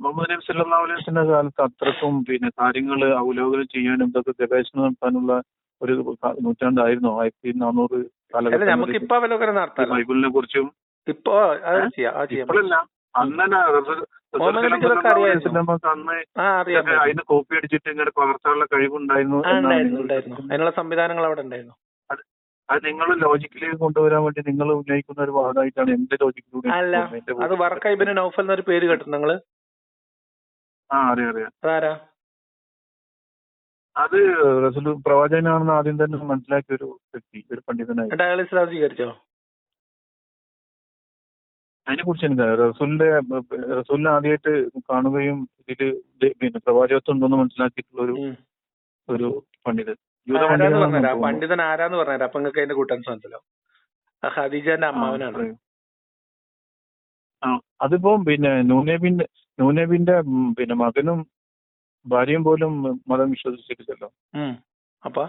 മുഹമ്മദ് നബി സല്ലല്ലാഹു അലൈഹി വസല്ലം കാലത്ത് അത്രക്കും പിന്നെ കാര്യങ്ങൾ അവലോകനം ചെയ്യാനും ഇതൊക്കെ ഗവേഷണം നടത്താനുള്ള ഒരു നൂറ്റാണ്ടായിരുന്നു. ആയിരത്തി നാനൂറ് അല്ല നമുക്ക് ഇപ്പൊ അവലോകനം നടത്താം ബൈബിളിനെ കുറിച്ചും ഇപ്പോ ഇപ്പോഴല്ല അന്ന് മുഹമ്മദ് സല്ലല്ലാഹു അലൈഹി അറിയായിരുന്നു. ആ അറിയാം ഇതൊക്കെ അതിന് കോപ്പി അടിച്ചിട്ട് ഇങ്ങനെ പകർത്താനുള്ള കഴിവുണ്ടായിരുന്നു ഉണ്ടായിരുന്നു ഉണ്ടായിരുന്നു. അതിനുള്ള സംവിധാനങ്ങൾ അവിടെ ഉണ്ടായിരുന്നു. അത് നിങ്ങൾ ലോജിക്കിലേക്ക് കൊണ്ടുവരാൻ വേണ്ടി നിങ്ങൾ ഉന്നയിക്കുന്ന ഒരു വാദമായിട്ടാണ് എന്റെ ലോജിക്കിലൂടെ അല്ല അത് വറക്ക ഇബിന് നൗഫൽ എന്നൊരു പേര് കേട്ടു നിങ്ങൾ. ആ അറിയാം അറിയാം. അതാരാ? അത് റസൂൽ പ്രവാചകനാണെന്ന് ആദ്യം തന്നെ മനസ്സിലാക്കിയ ഒരു വ്യക്തി ഒരു പണ്ഡിതനായി അയാൾ ഇസ്ലാം സ്വീകരിച്ചോ? അതിനെ കുറിച്ച് എനിക്ക് റസൂലിന്റെ റസൂലിനെ ആദ്യമായിട്ട് കാണുകയും ഇതിൽ ഇത് പിന്നെ പ്രവാചകത്വം ഉണ്ടെന്ന് മനസ്സിലാക്കിയിട്ടുള്ള ഒരു ഒരു പണ്ഡിതൻ പണ്ഡിതൻ ആരാന്ന് പറഞ്ഞാൽ അപ്പൊ നിങ്ങൾക്ക് അതിന്റെ കൂട്ടാൻ മനസ്സിലാവും ആ ഖദീജന്റെ അമ്മാവനാണ്. അതിപ്പോ പിന്നെ നൂനബിന്റെ നൂനബിന്റെ പിന്നെ മകനും ഭാര്യയും പോലും മതം വിശ്വസിച്ചിട്ടില്ലല്ലോ. അപ്പൊ?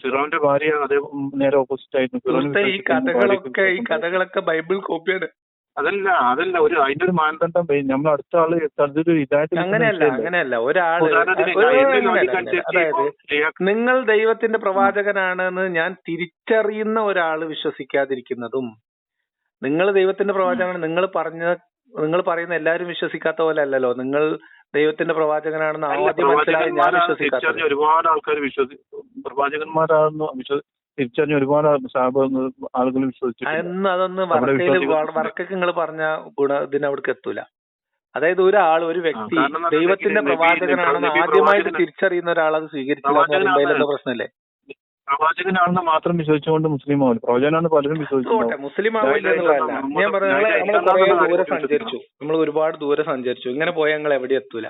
ഫിറോന്റെ ഭാര്യ അതേ നേരെ ഓപ്പോസിറ്റ് ആയിരുന്നു ഈ കഥകളൊക്കെ ഈ കഥകളൊക്കെ ബൈബിൾ കോപ്പിയാണ്. അതല്ല അതല്ല ഒരു അതിന്റെ ഒരു മാനദണ്ഡം നമ്മൾ അടുത്ത ആൾ അതൊരു ഇതായിട്ട് അങ്ങനെയല്ല അങ്ങനെയല്ല. ഒരാൾ ഒരു- അതായത് നിങ്ങൾ ദൈവത്തിന്റെ പ്രവാചകനാണെന്ന് ഞാൻ തിരിച്ചറിയുന്ന ഒരാൾ വിശ്വസിക്കാതിരിക്കുന്നതും നിങ്ങൾ ദൈവത്തിന്റെ പ്രവാചകനാണ് നിങ്ങൾ പറഞ്ഞ നിങ്ങൾ പറയുന്ന എല്ലാവരും വിശ്വസിക്കാത്ത പോലെ അല്ലല്ലോ. നിങ്ങൾ ദൈവത്തിന്റെ പ്രവാചകനാണെന്ന് ആദ്യം മനസ്സിലായി ഞാൻ വിശ്വസിക്കാത്ത ഒരുപാട് ആൾക്കാർ വിശ്വസി പ്രവാചകന്മാരാണെന്ന് തിരിച്ചറിഞ്ഞ ഒരുപാട് ആളുകൾ എന്ന് അതൊന്ന് വർക്കൊക്കെ നിങ്ങൾ പറഞ്ഞ ഗുണ ഇതിന് അവിടേക്ക് എത്തൂല. അതായത് ഒരാൾ ഒരു വ്യക്തി ദൈവത്തിന്റെ പ്രവാചകനാണെന്ന് ആദ്യമായിട്ട് തിരിച്ചറിയുന്ന ഒരാൾ അത് സ്വീകരിച്ചില്ല എന്ന് പറയുമ്പോൾ പ്രവാചകനാണ്. പ്രശ്നമല്ലേ പ്രവാചകനാണെന്ന് മാത്രം വിശ്വസിച്ചുകൊണ്ട് മുസ്ലിം ആവില്ല പ്രവചനാണ് പലരും വിശ്വസിച്ചു മുസ്ലിം ആവില്ല എന്നുള്ളതല്ല. ഞാൻ പറഞ്ഞു ദൂരെ സഞ്ചരിച്ചു. നമ്മൾ ഒരുപാട് ദൂരെ സഞ്ചരിച്ചു. ഇങ്ങനെ പോയാൽ ഞങ്ങൾ എവിടെ എത്തൂല.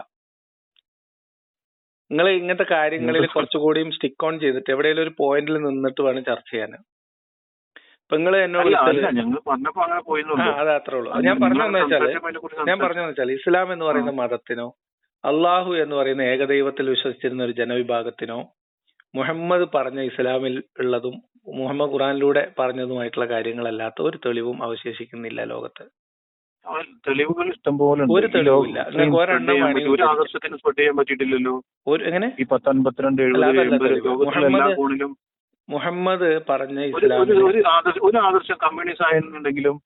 നിങ്ങൾ ഇങ്ങനത്തെ കാര്യങ്ങളിൽ കുറച്ചുകൂടിയും സ്റ്റിക്ക് ഓൺ ചെയ്തിട്ട് എവിടെയെങ്കിലും ഒരു പോയിന്റിൽ നിന്നിട്ട് വേണം ചർച്ച ചെയ്യാൻ ഇപ്പൊ നിങ്ങൾ എന്നോട് അത് അത്രേ ഉള്ളൂ. ഞാൻ പറഞ്ഞതെന്ന് വെച്ചാൽ ഞാൻ പറഞ്ഞതെന്ന് വെച്ചാൽ ഇസ്ലാം എന്ന് പറയുന്ന മതത്തിനോ അള്ളാഹു എന്ന് പറയുന്ന ഏകദൈവത്തിൽ വിശ്വസിച്ചിരുന്ന ഒരു ജനവിഭാഗത്തിനോ മുഹമ്മദ് പറഞ്ഞ ഇസ്ലാമിൽ ഉള്ളതും മുഹമ്മദ് ഖുറാനിലൂടെ പറഞ്ഞതുമായിട്ടുള്ള കാര്യങ്ങളല്ലാത്ത ഒരു തെളിവും അവശേഷിക്കുന്നില്ല ലോകത്ത്. തെളിവുകൾ ഇഷ്ടംപോലെ. ഒരു തെളിവില്ല. ലോകത്തിൽ നിങ്ങൾക്ക് ചെയ്യാൻ പറ്റിയിട്ടില്ലല്ലോ? ഒരു എങ്ങനെ? ഈ പത്ത് അൻപത്തിരണ്ട് അല്ല, എഴുപത് മുഹമ്മദ് പറഞ്ഞ ഒരു ആദർശം കമ്മ്യൂണിസ്റ്റ് ആയിരുന്നുണ്ടെങ്കിലും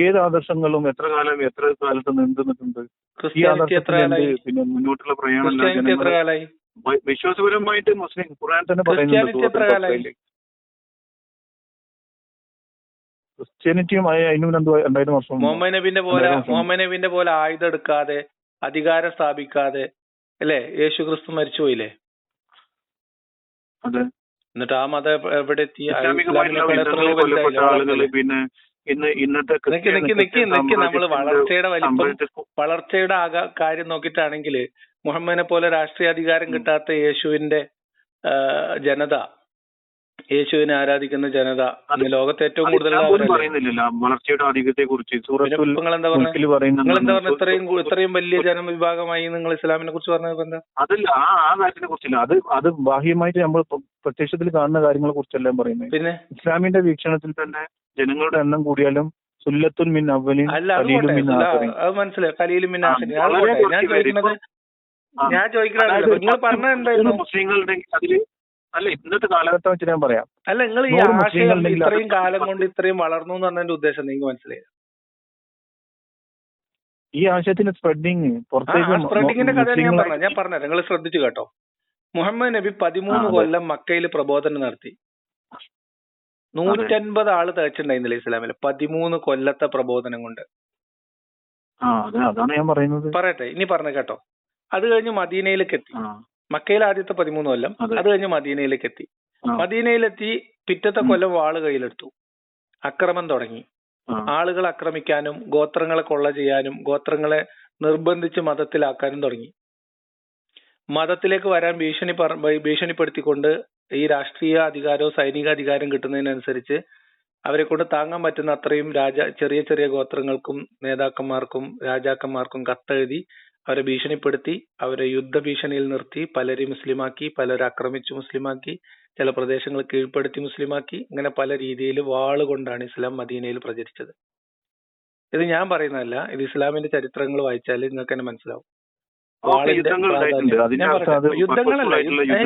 ഏത് ആദർശങ്ങളും എത്ര കാലം എത്ര കാലത്ത് നിന്നിട്ടുണ്ട് ഈ ക്രിസ്ത്യാനിറ്റി എത്ര ആദർശത്തിന് കാലായി? എന്ത് പിന്നെ മുന്നോട്ടുള്ള പ്രയാണം കാലായി? വിശ്വാസപരമായിട്ട് മുസ്ലിം ഖുർആൻ തന്നെ പറയുന്നുണ്ട്. ക്രിസ്ത്യാനിറ്റിയും രണ്ടായിരം വർഷം മുഹമ്മദ് നബിന്റെ പോലെ മുഹമ്മദ് നബിന്റെ പോലെ ആയുധം എടുക്കാതെ അധികാരം സ്ഥാപിക്കാതെ അല്ലേ? യേശു ക്രിസ്തു മരിച്ചുപോയില്ലേ പോയില്ലേ എന്നിട്ട് ആ മതം എവിടെ എത്തി? പിന്നെ ഇന്ന് ഇന്നത്തെ നിക്ക് നിക്ക് നിക്ക് നിക്ക് നമ്മൾ വളർച്ചയുടെ വലിപ്പം വളർച്ചയുടെ ആകാ കാര്യം നോക്കിയിട്ടാണെങ്കിൽ മുഹമ്മദിനെ പോലെ രാഷ്ട്രീയ അധികാരം കിട്ടാത്ത യേശുവിന്റെ ജനത യേശുവിനെ ആരാധിക്കുന്ന ജനത ലോകത്തെ ഏറ്റവും കൂടുതൽ പറയുന്നില്ലല്ലോ വളർച്ചയുടെ അധികത്തെ കുറിച്ച് നിങ്ങൾ എന്താ പറഞ്ഞത് ഇത്രയും ഇത്രയും വലിയ ജനവിഭാഗമായി നിങ്ങൾ ഇസ്ലാമിനെ കുറിച്ച് പറഞ്ഞത് എന്താ? അതല്ല ആ ആ കാര്യത്തിനെ കുറിച്ചില്ല. അത് അത് ബാഹ്യമായിട്ട് നമ്മൾ പ്രത്യക്ഷത്തിൽ കാണുന്ന കാര്യങ്ങളെ കുറിച്ചല്ല പറയുന്നത് പിന്നെ? ഇസ്ലാമിന്റെ വീക്ഷണത്തിൽ തന്നെ ജനങ്ങളുടെ എണ്ണം കൂടിയാലും സുല്ലത്തുൽ മിൻ അവലിൻ അത് മിൻ മനസ്സിലായി. കലീലും പോട്ടെ. ഞാൻ ചോദിക്കുന്നത് ഞാൻ ചോദിക്കുന്നത് നിങ്ങൾ പറഞ്ഞത് എന്തായിരുന്നു? മുസ്ലിങ്ങളുടെ അതിൽ അല്ല ഇന്നത്തെ കാലഘട്ടം വെച്ച് ഞാൻ പറയാം. അല്ല നിങ്ങൾ ഈ നൂറ് ആശയം അത് ഇത്രയും കാലം കൊണ്ട് ഇത്രയും വളർന്നു എന്ന് പറഞ്ഞതിന്റെ ഉദ്ദേശം നിങ്ങൾക്ക് മനസ്സിലായി? ഈ ആശയത്തിന്റെ സ്പ്രെഡിങ് പുറത്തേക്ക് സ്പ്രെഡിങ്ങിന്റെ കഥ ഞാൻ മുസ്ലിങ്ങളെ- പറഞ്ഞു ഞാൻ പറഞ്ഞു നിങ്ങൾ ശ്രദ്ധിച്ചു കേട്ടോ. മുഹമ്മദ് നബി പതിമൂന്ന് ആ, അതെ. കൊല്ലം മക്കയിൽ പ്രബോധനം നടത്തി. നൂറ്റൻപത് ആൾ തേച്ചിട്ടുണ്ടായിരുന്നില്ല ഇസ്ലാമിൽ പതിമൂന്ന് കൊല്ലത്തെ പ്രബോധനം കൊണ്ട്. ആ അതെ അതാണ് ഞാൻ പറയുന്നത്. പറയട്ടെ ഇനി പറഞ്ഞു കേട്ടോ. അത് കഴിഞ്ഞ് മദീനയിലേക്ക് എത്തി. ആ. മക്കയിൽ ആദ്യത്തെ പതിമൂന്ന് കൊല്ലം അത്. കഴിഞ്ഞ് മദീനയിലേക്ക് എത്തി മദീനയിലെത്തി പിറ്റത്തെ. കൊല്ലം വാൾ കയ്യിലെടുത്തു. അക്രമം തുടങ്ങി. ആളുകളെ ആളുകൾ ആക്രമിക്കാനും ഗോത്രങ്ങളെ കൊള്ള ചെയ്യാനും ഗോത്രങ്ങളെ നിർബന്ധിച്ച് മതത്തിലാക്കാനും തുടങ്ങി. മതത്തിലേക്ക് വരാൻ ഭീഷണി പറ- ഭീഷണിപ്പെടുത്തിക്കൊണ്ട് ഈ രാഷ്ട്രീയ അധികാരവും സൈനിക അധികാരം കിട്ടുന്നതിനനുസരിച്ച് അവരെ കൊണ്ട് താങ്ങാൻ പറ്റുന്ന അത്രയും രാജ ചെറിയ ചെറിയ ഗോത്രങ്ങൾക്കും നേതാക്കന്മാർക്കും രാജാക്കന്മാർക്കും കത്തെഴുതി അവരെ ഭീഷണിപ്പെടുത്തി അവരെ യുദ്ധ ഭീഷണിയിൽ നിർത്തി പലരെയും മുസ്ലിമാക്കി പലരെ ആക്രമിച്ചു മുസ്ലിമാക്കി ചില പ്രദേശങ്ങൾ കീഴ്പ്പെടുത്തി മുസ്ലിമാക്കി ഇങ്ങനെ പല രീതിയിൽ വാളുകൊണ്ടാണ് ഇസ്ലാം മദീനയിൽ പ്രചരിച്ചത്. ഇത് ഞാൻ പറയുന്നതല്ല ഇത് ഇസ്ലാമിന്റെ ചരിത്രങ്ങൾ വായിച്ചാൽ നിങ്ങൾക്ക് തന്നെ മനസ്സിലാവും. യുദ്ധങ്ങളല്ല യുദ്ധങ്ങൾ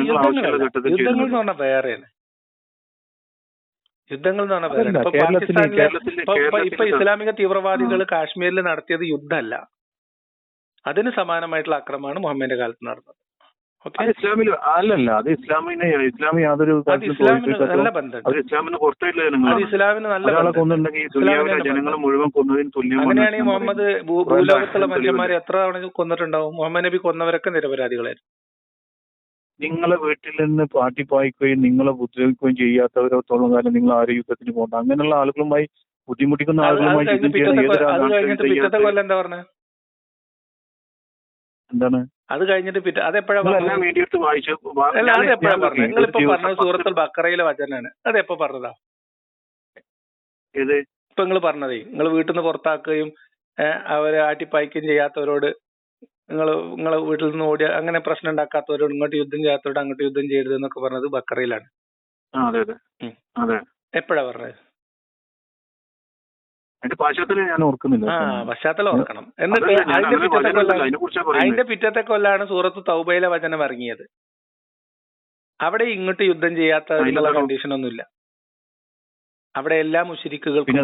യുദ്ധങ്ങളല്ല. ഘട്ടത്തിൽ യുദ്ധങ്ങൾ എന്ന്. പറഞ്ഞാൽ വേറെയാണ്. യുദ്ധങ്ങൾ എന്ന് പറഞ്ഞാൽ വേറെ ഇപ്പൊ പാകിസ്ഥാനിലെ ഇപ്പൊ- ഇസ്ലാമിക തീവ്രവാദികൾ കാശ്മീരിൽ നടത്തിയത് യുദ്ധമല്ല. അതിന് സമാനമായിട്ടുള്ള ആക്രമണമാണ് മുഹമ്മദിന്റെ കാലത്ത് നടന്നത്. ഇസ്ലാമിൽ അല്ലല്ല അത് ഇസ്ലാമിനെ ഇസ്ലാമി യാതൊരു ഇസ്ലാമിന് ഇസ്ലാമിന് ഇസ്ലാമിന് ഇസ്ലാമിന് ജനങ്ങളെ മുഴുവൻ കൊന്നതിന് മുഹമ്മദ് ഭൂലോകത്തുള്ള മനുഷ്യന്മാരെ എത്ര തവണ കൊന്നിട്ടുണ്ടാവും? മുഹമ്മദ് നബി കൊന്നവരൊക്കെ നിരപരാധികളായിരുന്നു. നിങ്ങളെ വീട്ടിൽ നിന്ന് പാട്ടി പായിക്കുകയും നിങ്ങളെ ഉപദ്രവിക്കുകയും ചെയ്യാത്തവരോത്തോളം കാലം നിങ്ങൾ ആരും യുദ്ധത്തിന് പോകണ്ട. അങ്ങനെയുള്ള ആളുകളുമായി ബുദ്ധിമുട്ടിക്കുന്ന ആളുകളുമായി യുദ്ധം ചെയ്യണം പിറ്റത്തെ എന്താണ്? അത് കഴിഞ്ഞിട്ട് പിറ്റേ അതെപ്പോഴാ അല്ല ഞാൻ- എപ്പോഴാ പറഞ്ഞത്. നിങ്ങളിപ്പോ പറഞ്ഞത് സൂറത്തുൽ ബക്കറയിലെ വചനാണ്. അതെപ്പോ പറഞ്ഞതാ? ഇത് ഇപ്പൊ നിങ്ങൾ പറഞ്ഞതേ നിങ്ങൾ വീട്ടിൽ നിന്ന് പുറത്താക്കുകയും അവരെ ആട്ടിപ്പായ്ക്കുകയും ചെയ്യാത്തവരോട് നിങ്ങൾ നിങ്ങളെ വീട്ടിൽ നിന്ന് ഓടിയ അങ്ങനെ പ്രശ്നം ഉണ്ടാക്കാത്തവരോട് ഇങ്ങോട്ട് യുദ്ധം ചെയ്യാത്തവരോട് അങ്ങോട്ട് യുദ്ധം ചെയ്യരുത് എന്നൊക്കെ പറഞ്ഞത് ബക്കറയിലാണ്. ആ അതെ അതെ. ഉം. അതെ. എപ്പോഴാ പറഞ്ഞത്? അതിന്റെ പശ്ചാത്തലം ഞാൻ ഓർക്കുന്നില്ല ആ പശ്ചാത്തലം ഓർക്കണം. എന്നിട്ട് അതിന്റെ പിറ്റത്തെ പറയുന്നത്. അതിന്റെ പിറ്റത്തെ കൊല്ലാണ് സൂറത്ത് തൗബയിലെ വചനം ഇറങ്ങിയത്. അവിടെ ഇങ്ങോട്ട് യുദ്ധം ചെയ്യാത്ത? കണ്ടീഷൻ ഒന്നുമില്ല. അവിടെ എല്ലാ മുഷിരിക്കുകൾക്കും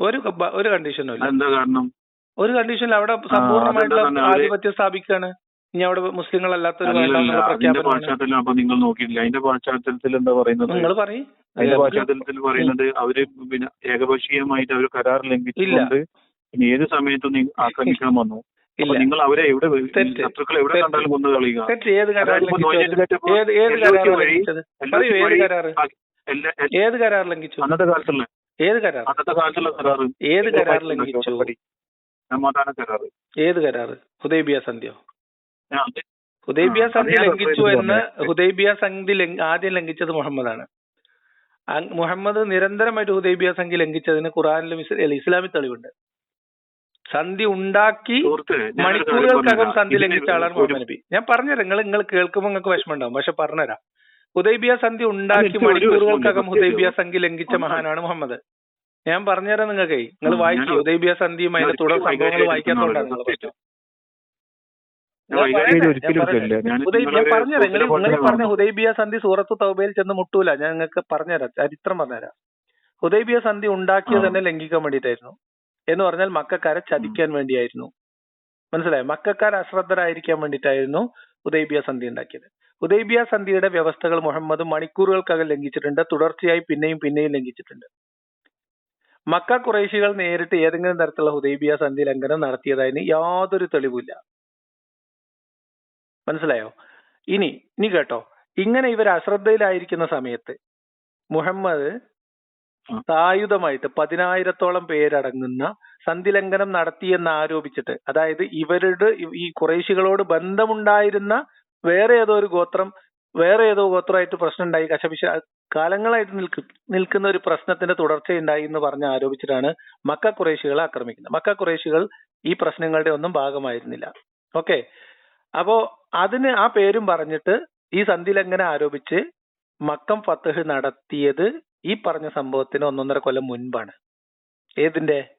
ഒരു ഒരു കണ്ടീഷനും ഇല്ല ഒരു കണ്ടീഷനിൽ അവിടെ സമ്പൂർണമായിട്ടുള്ള ആധിപത്യം സ്ഥാപിക്കുകയാണ് ഇനി അവിടെ മുസ്ലിങ്ങളല്ലാത്തൊരു അതിന്റെ പാശ്ചാത്തലം അപ്പൊ നിങ്ങൾ നോക്കിയില്ല അതിന്റെ പാശ്ചാത്തലത്തിൽ എന്താ പറയുന്നത്? നിങ്ങൾ പറയും. അതിന്റെ പാശ്ചാത്തലത്തിൽ പറയുന്നത് അവർ പിന്നെ ഏകപക്ഷീയമായിട്ട് അവർ കരാർ ലംഘിച്ചുകൊണ്ട് ഇനി ഏത് സമയത്തും ആക്രമിക്കണം വന്നു. നിങ്ങൾ അവരെ എവിടെ. ശത്രുക്കളെ എവിടെ കണ്ടാലും കൊന്നു കളയുക. ഏത് കരാർ ലംഘിച്ചു? അന്നത്തെ കാലത്തുള്ള. ഏത് കരാർ അന്നത്തെ കാലത്തുള്ള കരാറ് ഏത് കരാർ ലംഘിച്ചു? സമാധാന കരാറ്. ഏത് കരാർ ഹുദൈബിയ സന്ധ്യോ ഹുദൈബിയ സന്ധി ലംഘിച്ചു എന്ന് ഹുദൈബിയ സന്ധി ആദ്യം ലംഘിച്ചത് മുഹമ്മദാണ്. മുഹമ്മദ് നിരന്തരമായിട്ട് ഹുദൈബിയ സന്ധി ലംഘിച്ചതിന് ഖുറാനിലും ഇസ്ലാമിൽ തെളിവുണ്ട്. സന്ധി ഉണ്ടാക്കി മണിക്കൂറുകൾക്കകം സന്ധി ലംഘിച്ച ആളാണ് മുഹമ്മദ് നബി. ഞാൻ പറഞ്ഞുതരാം നിങ്ങൾ നിങ്ങൾ കേൾക്കുമ്പോൾ നിങ്ങൾക്ക് വിഷമം ഉണ്ടാവും പക്ഷെ പറഞ്ഞുതരാം. ഹുദൈബിയ സന്ധി ഉണ്ടാക്കി മണിക്കൂറുകൾക്കകം ഹുദൈബിയ സന്ധി ലംഘിച്ച മഹാനാണ് മുഹമ്മദ്. ഞാൻ പറഞ്ഞുതരാം നിങ്ങൾക്ക് നിങ്ങൾ വായിക്കും ഹുദൈബിയ സന്ധിയും അതിന്റെ തുടർ സംഭവങ്ങൾ വായിക്കാത്തതുകൊണ്ടാണ് നിങ്ങൾ പറ്റും പ്രശ്നം പറഞ്ഞുതരാം. നിങ്ങൾ പറഞ്ഞ. ഹുദൈബിയ സന്ധി സൂറത്ത് തൗബയിൽ ചെന്ന് മുട്ടൂല. ഞാൻ നിങ്ങൾക്ക് പറഞ്ഞുതരാം. ചരിത്രം പറഞ്ഞുതരാം. ഹുദൈബിയ സന്ധി ഉണ്ടാക്കിയത് തന്നെ ലംഘിക്കാൻ വേണ്ടിയിട്ടായിരുന്നു. എന്ന് പറഞ്ഞാൽ മക്കാരെ ചതിക്കാൻ വേണ്ടിയായിരുന്നു. മനസ്സിലായോ? മക്കാർ അശ്രദ്ധരായിരിക്കാൻ വേണ്ടിയിട്ടായിരുന്നു ഹുദൈബിയ സന്ധി ഉണ്ടാക്കിയത്. ഹുദൈബിയ സന്ധിയുടെ വ്യവസ്ഥകൾ മുഹമ്മദ് മണിക്കൂറുകൾക്കകം ലംഘിച്ചിട്ടുണ്ട്. തുടർച്ചയായി പിന്നെയും പിന്നെയും ലംഘിച്ചിട്ടുണ്ട്. മക്ക കുറേശികൾ നേരിട്ട് ഏതെങ്കിലും തരത്തിലുള്ള ഹുദൈബിയ സന്ധി ലംഘനം നടത്തിയതായി യാതൊരു തെളിവില്ല മനസ്സിലായോ? ഇനി ഇനി കേട്ടോ. ഇങ്ങനെ ഇവർ അശ്രദ്ധയിലായിരിക്കുന്ന സമയത്ത് മുഹമ്മദ്. സായുധമായിട്ട് പതിനായിരത്തോളം പേരടങ്ങുന്ന സന്ധി ലംഘനം നടത്തിയെന്ന് ആരോപിച്ചിട്ട് അതായത് ഇവരുടെ ഈ- ഈ കുറേശികളോട് ബന്ധമുണ്ടായിരുന്ന വേറെ ഏതോ ഒരു ഗോത്രം വേറെ ഏതോ ഗോത്രമായിട്ട് പ്രശ്നമുണ്ടായി. കശപിശ കാലങ്ങളായിട്ട് നിൽക്ക് നിൽക്കുന്ന ഒരു പ്രശ്നത്തിന്റെ തുടർച്ചയുണ്ടായി എന്ന് പറഞ്ഞ് ആരോപിച്ചിട്ടാണ് മക്ക കുറേശികളെ ആക്രമിക്കുന്നത്. മക്ക കുറേശികൾ ഈ പ്രശ്നങ്ങളുടെ ഒന്നും ഭാഗമായിരുന്നില്ല. ഓക്കെ? അപ്പോ അതിന് ആ പേരും പറഞ്ഞിട്ട് ഈ സന്ധി എങ്ങനെ ആരോപിച്ച് മക്കം ഫത്തഹ് നടത്തിയത് ഈ പറഞ്ഞ സംഭവത്തിന് ഒന്നൊന്നര കൊല്ലം മുൻപാണ്. ഏതിന്റെ?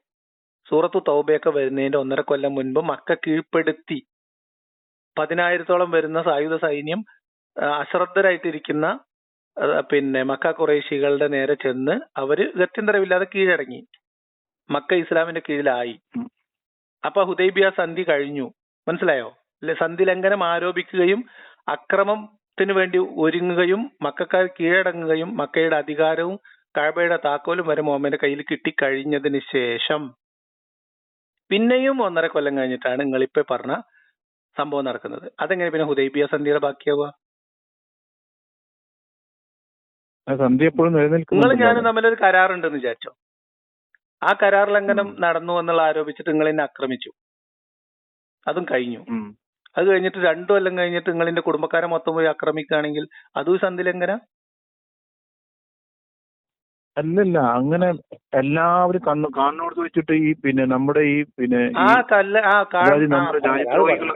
സൂറത്തു തൗബയൊക്കെ വരുന്നതിന്റെ ഒന്നര കൊല്ലം മുൻപ് മക്ക കീഴ്പ്പെടുത്തി. പതിനായിരത്തോളം വരുന്ന സായുധ സൈന്യം അശ്രദ്ധരായിട്ടിരിക്കുന്ന പിന്നെ മക്ക കുറേശികളുടെ നേരെ ചെന്ന് അവർ ഗത്യന്തരമില്ലാതെ കീഴടങ്ങി. മക്ക ഇസ്ലാമിന്റെ കീഴിലായി. അപ്പൊ ഹുദൈബിയ സന്ധി കഴിഞ്ഞു. മനസ്സിലായോ? സന്ധി ലംഘനം ആരോപിക്കുകയും അക്രമത്തിന് വേണ്ടി ഒരുങ്ങുകയും മക്കാർ കീഴടങ്ങുകയും മക്കയുടെ അധികാരവും കഴബയുടെ താക്കോലും വരെ മുഹമ്മദിന്റെ കയ്യിൽ കിട്ടിക്കഴിഞ്ഞതിന് ശേഷം. പിന്നെയും ഒന്നര കൊല്ലം കഴിഞ്ഞിട്ടാണ് നിങ്ങളിപ്പോ പറഞ്ഞ സംഭവം നടക്കുന്നത്. അതെങ്ങനെ? പിന്നെ ഹുദൈബിയ സന്ധിയുടെ ബാക്കിയാവുക? ആ സന്ധി എപ്പോഴും നിങ്ങൾ. ഞാനും തമ്മിലൊരു കരാറുണ്ടെന്ന് വിചാരിച്ചോ? ആ കരാർ ലംഘനം നടന്നു എന്നുള്ള ആരോപിച്ചിട്ട് നിങ്ങൾ എന്നെ ആക്രമിച്ചു. അതും കഴിഞ്ഞു. അത് കഴിഞ്ഞിട്ട് രണ്ടു കൊല്ലം കഴിഞ്ഞിട്ട് നിങ്ങളിന്റെ കുടുംബക്കാരെ മൊത്തം പോയി ആക്രമിക്കുകയാണെങ്കിൽ അതും സന്ധിലംഘന? അല്ലല്ല അങ്ങനെ എല്ലാവരും കണ്ണു കാണുന്നോട് വെച്ചിട്ട് ഈ പിന്നെ നമ്മുടെ ഈ പിന്നെ നമ്മുടെ രാജ്യദ്രോഹികൾ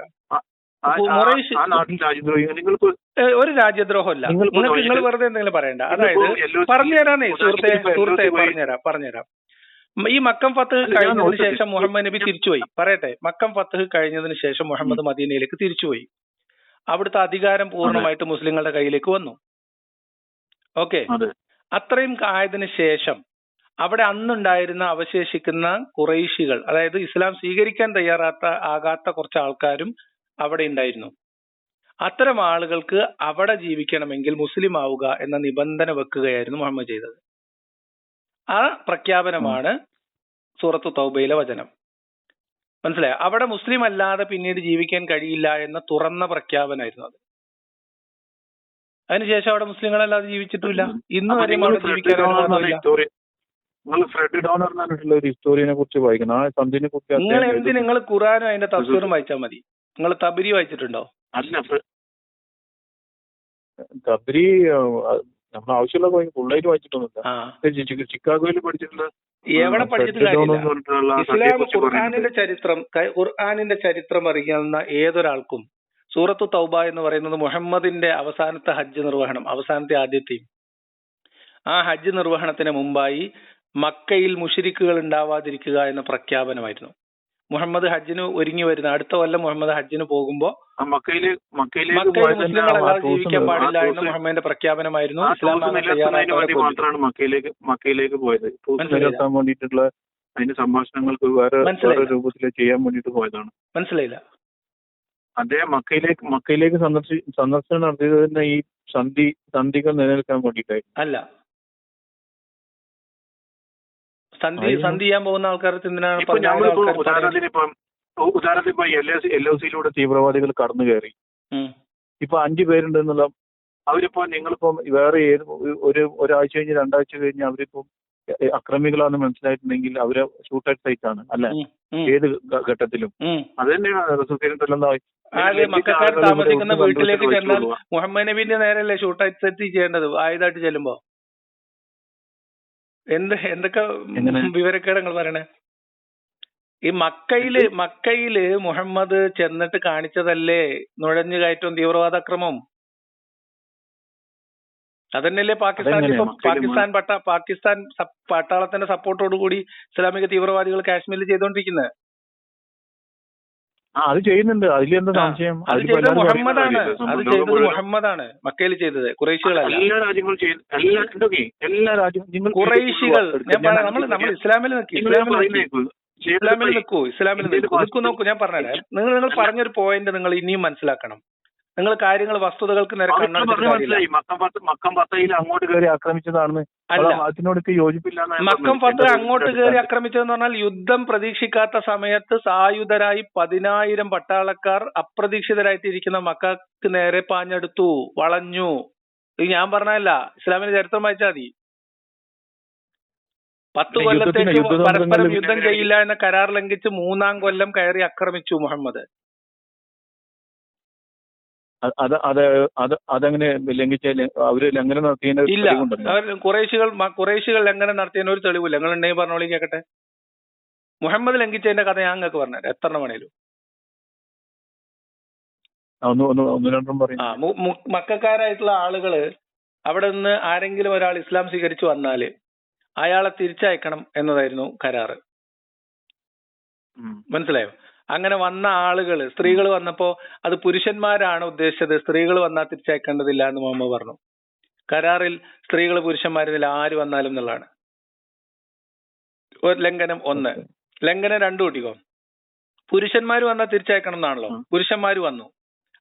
ഒരു രാജ്യദ്രോഹമല്ല. നിങ്ങൾ നിങ്ങൾക്ക് നിങ്ങൾ വെറുതെ എന്തെങ്കിലും പറയണ്ട. അതായത് പറഞ്ഞുതരാന്നേ സുഹൃത്തെ സുഹൃത്തെ പറഞ്ഞുതരാം പറഞ്ഞുതരാം. ഈ മക്കം ഫത്ത് കഴിഞ്ഞതിന് ശേഷം മുഹമ്മദ് നബി തിരിച്ചുപോയി. പറയട്ടെ മക്കം ഫത്ത് കഴിഞ്ഞതിന് ശേഷം മുഹമ്മദ് മദീനയിലേക്ക് തിരിച്ചുപോയി. അവിടുത്തെ അധികാരം പൂർണമായിട്ട് മുസ്ലിങ്ങളുടെ കയ്യിലേക്ക് വന്നു. ഓക്കെ? അത്രയും ആയതിനു ശേഷം അവിടെ അന്നുണ്ടായിരുന്ന അവശേഷിക്കുന്ന കുറേശികൾ അതായത് ഇസ്ലാം സ്വീകരിക്കാൻ തയ്യാറാത്ത ആകാത്ത കുറച്ച് ആൾക്കാരും അവിടെ ഉണ്ടായിരുന്നു. അത്തരം ആളുകൾക്ക് അവിടെ ജീവിക്കണമെങ്കിൽ മുസ്ലിം ആവുക എന്ന നിബന്ധന വെക്കുകയായിരുന്നു മുഹമ്മദ് ചെയ്തത്. ആ പ്രഖ്യാപനമാണ് സൂറത്ത് തൗബയിലെ വചനം. മനസ്സിലായോ? അവിടെ മുസ്ലിം അല്ലാതെ പിന്നീട് ജീവിക്കാൻ കഴിയില്ല എന്ന തുറന്ന പ്രഖ്യാപനമായിരുന്നു അത്. അതിനുശേഷം അവിടെ മുസ്ലിങ്ങളല്ലാതെ ജീവിച്ചിട്ടില്ല ഇന്ന് വരെയും നിങ്ങൾ അവിടെ ഫ്രെഡ് ജീവിക്കാൻ നിങ്ങൾ ഡോണർ ഒരു ഹിസ്റ്റോറിയനെ കുറിച്ച് വായിക്കണം ആ സന്ധിനെ കുറിച്ച് നിങ്ങൾ ഖുറാനും അതിന്റെ തഫ്സീറും വായിച്ചാൽ മതി. നിങ്ങൾ തബരി വായിച്ചിട്ടുണ്ടോ? അല്ല തബ്രി നമ്മൾ ആവശ്യമുള്ള കോയിൻ ഫുള്ളായിട്ട് വായിച്ചിട്ടൊന്നുമില്ല ചിക്കാഗോയിൽ പഠിച്ചിട്ടുള്ള എവിടെ ആ, പഠിച്ചിട്ട് ഫ്രെഡ് ഡോണർ കാര്യമില്ല എന്ന് പറഞ്ഞിട്ടുള്ള ആ ഇസ്ലാം ഖുർആാനിന്റെ ചരിത്രം ഖുർആാനിന്റെ ചരിത്രം അറിയാവുന്ന ഏതൊരാൾക്കും സൂറത്ത് തൗബ എന്ന് പറയുന്നത് മുഹമ്മദിന്റെ അവസാനത്തെ ഹജ്ജ് നിർവഹണം അവസാനത്തെ ആദ്യത്തെയും ആ ഹജ്ജ് നിർവഹണത്തിന് മുമ്പായി മക്കയിൽ മുഷിരിക്കുകൾ ഉണ്ടാവാതിരിക്കുക എന്ന പ്രഖ്യാപനമായിരുന്നു. മുഹമ്മദ് ഹജ്ജിന് ഒരുങ്ങി വരുന്ന അടുത്ത കൊല്ലം മുഹമ്മദ് ഹജ്ജിന് പോകുമ്പോ മക്കയിൽ മുസ്ലിങ്ങളല്ലാതെ ജീവിക്കാൻ പാടില്ല എന്ന് മുഹമ്മദിന്റെ പ്രഖ്യാപനമായിരുന്നു. ഇസ്ലാം. മാത്രമാണ് മക്കയിലേക്ക് മക്കയിലേക്ക് പോയത്. ടൂറിസം മനസ്സിലായില്ല. നിലനിർത്താൻ വേണ്ടിയിട്ടുള്ള അതിന്റെ സംഭാഷണങ്ങൾക്ക് വേറെ രൂപത്തിൽ ചെയ്യാൻ പോയതാണ്. മനസ്സിലായില്ല. അദ്ദേഹം മക്കയിലേക്ക് മക്കയിലേക്ക് സന്ദർശി സന്ദർശനം നടത്തിയത് തന്നെ ഈ സന്ധി സന്ധികൾ നിലനിൽക്കാൻ വേണ്ടിയിട്ടായിരുന്നു. അല്ല. സന്ധി. സന്ധി ചെയ്യാൻ പോകുന്ന ആൾക്കാർക്ക് എന്തിനാണ്? ഉദാഹരണത്തിന് ഇപ്പം ഉദാഹരണത്തിന് ഇപ്പൊ എൽ എസ് എൽ ഒ സിയിലൂടെ തീവ്രവാദികൾ കടന്നു കയറി. ഇപ്പൊ അഞ്ചു പേരുണ്ട് എന്നുള്ള അവരിപ്പോ നിങ്ങളിപ്പോ വേറെ ഏത് ഒരു ഒരാഴ്ച കഴിഞ്ഞ് രണ്ടാഴ്ച കഴിഞ്ഞ് അവരിപ്പോ അക്രമികളാണെന്ന് മനസ്സിലായിട്ടുണ്ടെങ്കിൽ അവരെ ഷൂട്ടഡ് സൈറ്റ് ആണ് അല്ലെ. ഏത് ഘട്ടത്തിലും. അത് തന്നെയാണ് വീട്ടിലേക്ക് ചെന്നാൽ മുഹമ്മദ് നബീന്റെ നേരല്ലേ ഷൂട്ടായിട്ട് സെറ്റ് ചെയ്യേണ്ടത് ആയുധമായിട്ട് ചെല്ലുമ്പോ എന്ത് എന്തൊക്കെ വിവരക്കേടങ്ങൾ പറയണേ? ഈ മക്കയിൽ മക്കയിൽ മുഹമ്മദ് ചെന്നിട്ട് കാണിച്ചതല്ലേ? നുഴഞ്ഞു കയറ്റവും തീവ്രവാദ അക്രമം അതന്നെയല്ലേ പാകിസ്ഥാൻ പാകിസ്ഥാൻ പട്ട പാകിസ്ഥാൻ പട്ടാളത്തിന്റെ സപ്പോർട്ടോട് കൂടി ഇസ്ലാമിക തീവ്രവാദികൾ കാശ്മീരിൽ ചെയ്തുകൊണ്ടിരിക്കുന്നത് ആ അത് ചെയ്യുന്നുണ്ട്. അതിലെന്താ സംശയം? അത് ചെയ്തത് മുഹമ്മദാണ്. അത് ചെയ്തത് മുഹമ്മദാണ്. മക്കയിൽ ചെയ്തത്. കുറേശികളല്ല എല്ലാ രാജ്യങ്ങളും എല്ലാ എന്തൊക്കെ എല്ലാ രാജ്യവും കുറേശികൾ ഞാൻ ഞാൻ പറയാം നമ്മൾ നമ്മൾ ഇസ്ലാമിൽ നിൽക്കി. ഇസ്ലാമിൽ നിൽക്കി. ഇസ്ലാമിൽ നിൽക്കൂ. ഇസ്ലാമിൽ നിൽക്കൂ. നിൽക്കൂ. നോക്കൂ. ഞാൻ പറഞ്ഞുതരാം നിങ്ങൾ നിങ്ങൾ. പറഞ്ഞൊരു പോയിന്റ് നിങ്ങൾ ഇനിയും മനസ്സിലാക്കണം. നിങ്ങൾ കാര്യങ്ങൾ വസ്തുതകൾക്ക് നേരെ മനസ്സിലായി. മക്കം പത്തയിൽ അങ്ങോട്ട് കയറി ആക്രമിച്ചതാണെന്ന്. അല്ല. അതിനോടൊക്കെ യോജിപ്പില്ല എന്നാണ് മക്കം ഫത്ത് അങ്ങോട്ട്. കയറി ആക്രമിച്ചതെന്ന് പറഞ്ഞാൽ യുദ്ധം പ്രതീക്ഷിക്കാത്ത സമയത്ത് സായുധരായി പതിനായിരം പട്ടാളക്കാർ അപ്രതീക്ഷിതരായിട്ടിരിക്കുന്ന മക്കൾക്ക് നേരെ പാഞ്ഞെടുത്തു വളഞ്ഞു. ഇത് ഞാൻ പറഞ്ഞല്ല ഇസ്ലാമിന്റെ ചരിത്രം വായിച്ചാൽ മതി. പത്ത് കൊല്ലത്തേക്ക് പരസ്പരം യുദ്ധം ചെയ്യില്ല എന്ന കരാർ ലംഘിച്ച് മൂന്നാം കൊല്ലം കയറി ആക്രമിച്ചു മുഹമ്മദ്. അത് അത് അത് അതങ്ങനെ ലംഘിച്ചാൽ അവർ ലംഘനം നടത്തിയതിന്റെ ഇല്ല. തെളിവുണ്ടല്ലോ. അവർ കുറേശികൾ മ- കുറേശികൾ ലംഘനം നടത്തിയതിന് ഒരു തെളിവില്ല. നിങ്ങൾ ഉണ്ടെങ്കിൽ പറഞ്ഞോളി കേക്കട്ടെ. മുഹമ്മദ് ലംഘിച്ചതിന്റെ കഥ ഞാൻ നിങ്ങൾക്ക് പറഞ്ഞുതരാം. എത്ര വേണേലും. ആ, ഒന്ന് ഒന്ന് ഒന്ന് രണ്ടും പറയും. ആ മു- മു- മക്കാരായിട്ടുള്ള ആളുകൾ അവിടെ നിന്ന് ആരെങ്കിലും ഒരാൾ ഇസ്ലാം സ്വീകരിച്ചു വന്നാൽ അയാളെ തിരിച്ചയക്കണം എന്നതായിരുന്നു കരാറ്. മനസ്സിലായോ? അങ്ങനെ വന്ന ആളുകൾ സ്ത്രീകൾ വന്നപ്പോ അത് പുരുഷന്മാരാണ് ഉദ്ദേശിച്ചത് സ്ത്രീകൾ വന്നാൽ തിരിച്ചയക്കേണ്ടതില്ല എന്ന് മുഹമ്മദ് പറഞ്ഞു. കരാറിൽ സ്ത്രീകൾ പുരുഷന്മാരിൽ ആര് വന്നാലും എന്നുള്ളതാണ്. ലംഘനം ഒന്ന്. ലംഘനം രണ്ടു കൂട്ടിക്കോ. പുരുഷന്മാർ വന്നാൽ തിരിച്ചയക്കണം എന്നാണല്ലോ. പുരുഷന്മാർ വന്നു.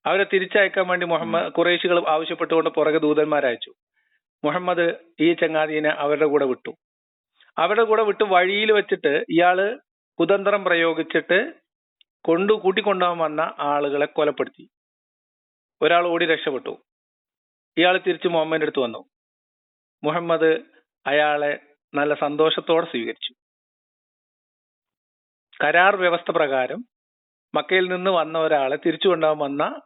അവരെ തിരിച്ചയക്കാൻ വേണ്ടി മുഹമ്മദ് കുറേശികൾ ആവശ്യപ്പെട്ടുകൊണ്ട് പുറകെ ദൂതന്മാരയച്ചു മുഹമ്മദ് ഈ ചങ്ങാതിനെ അവരുടെ കൂടെ വിട്ടു. അവരുടെ കൂടെ വിട്ട് വഴിയിൽ വെച്ചിട്ട് ഇയാൾ കുതന്ത്രം പ്രയോഗിച്ചിട്ട് കൊണ്ടു കൂട്ടിക്കൊണ്ടുപോകാൻ വന്ന ആളുകളെ കൊലപ്പെടുത്തി. ഒരാൾ ഓടി രക്ഷപ്പെട്ടു. ഇയാൾ തിരിച്ച് മുഹമ്മദിന്റെ അടുത്ത് വന്നു. മുഹമ്മദ് അയാളെ നല്ല സന്തോഷത്തോടെ സ്വീകരിച്ചു. കരാർ വ്യവസ്ഥ പ്രകാരം മക്കയിൽ നിന്ന് വന്ന ഒരാളെ തിരിച്ചു കൊണ്ടുപോകാൻ വന്ന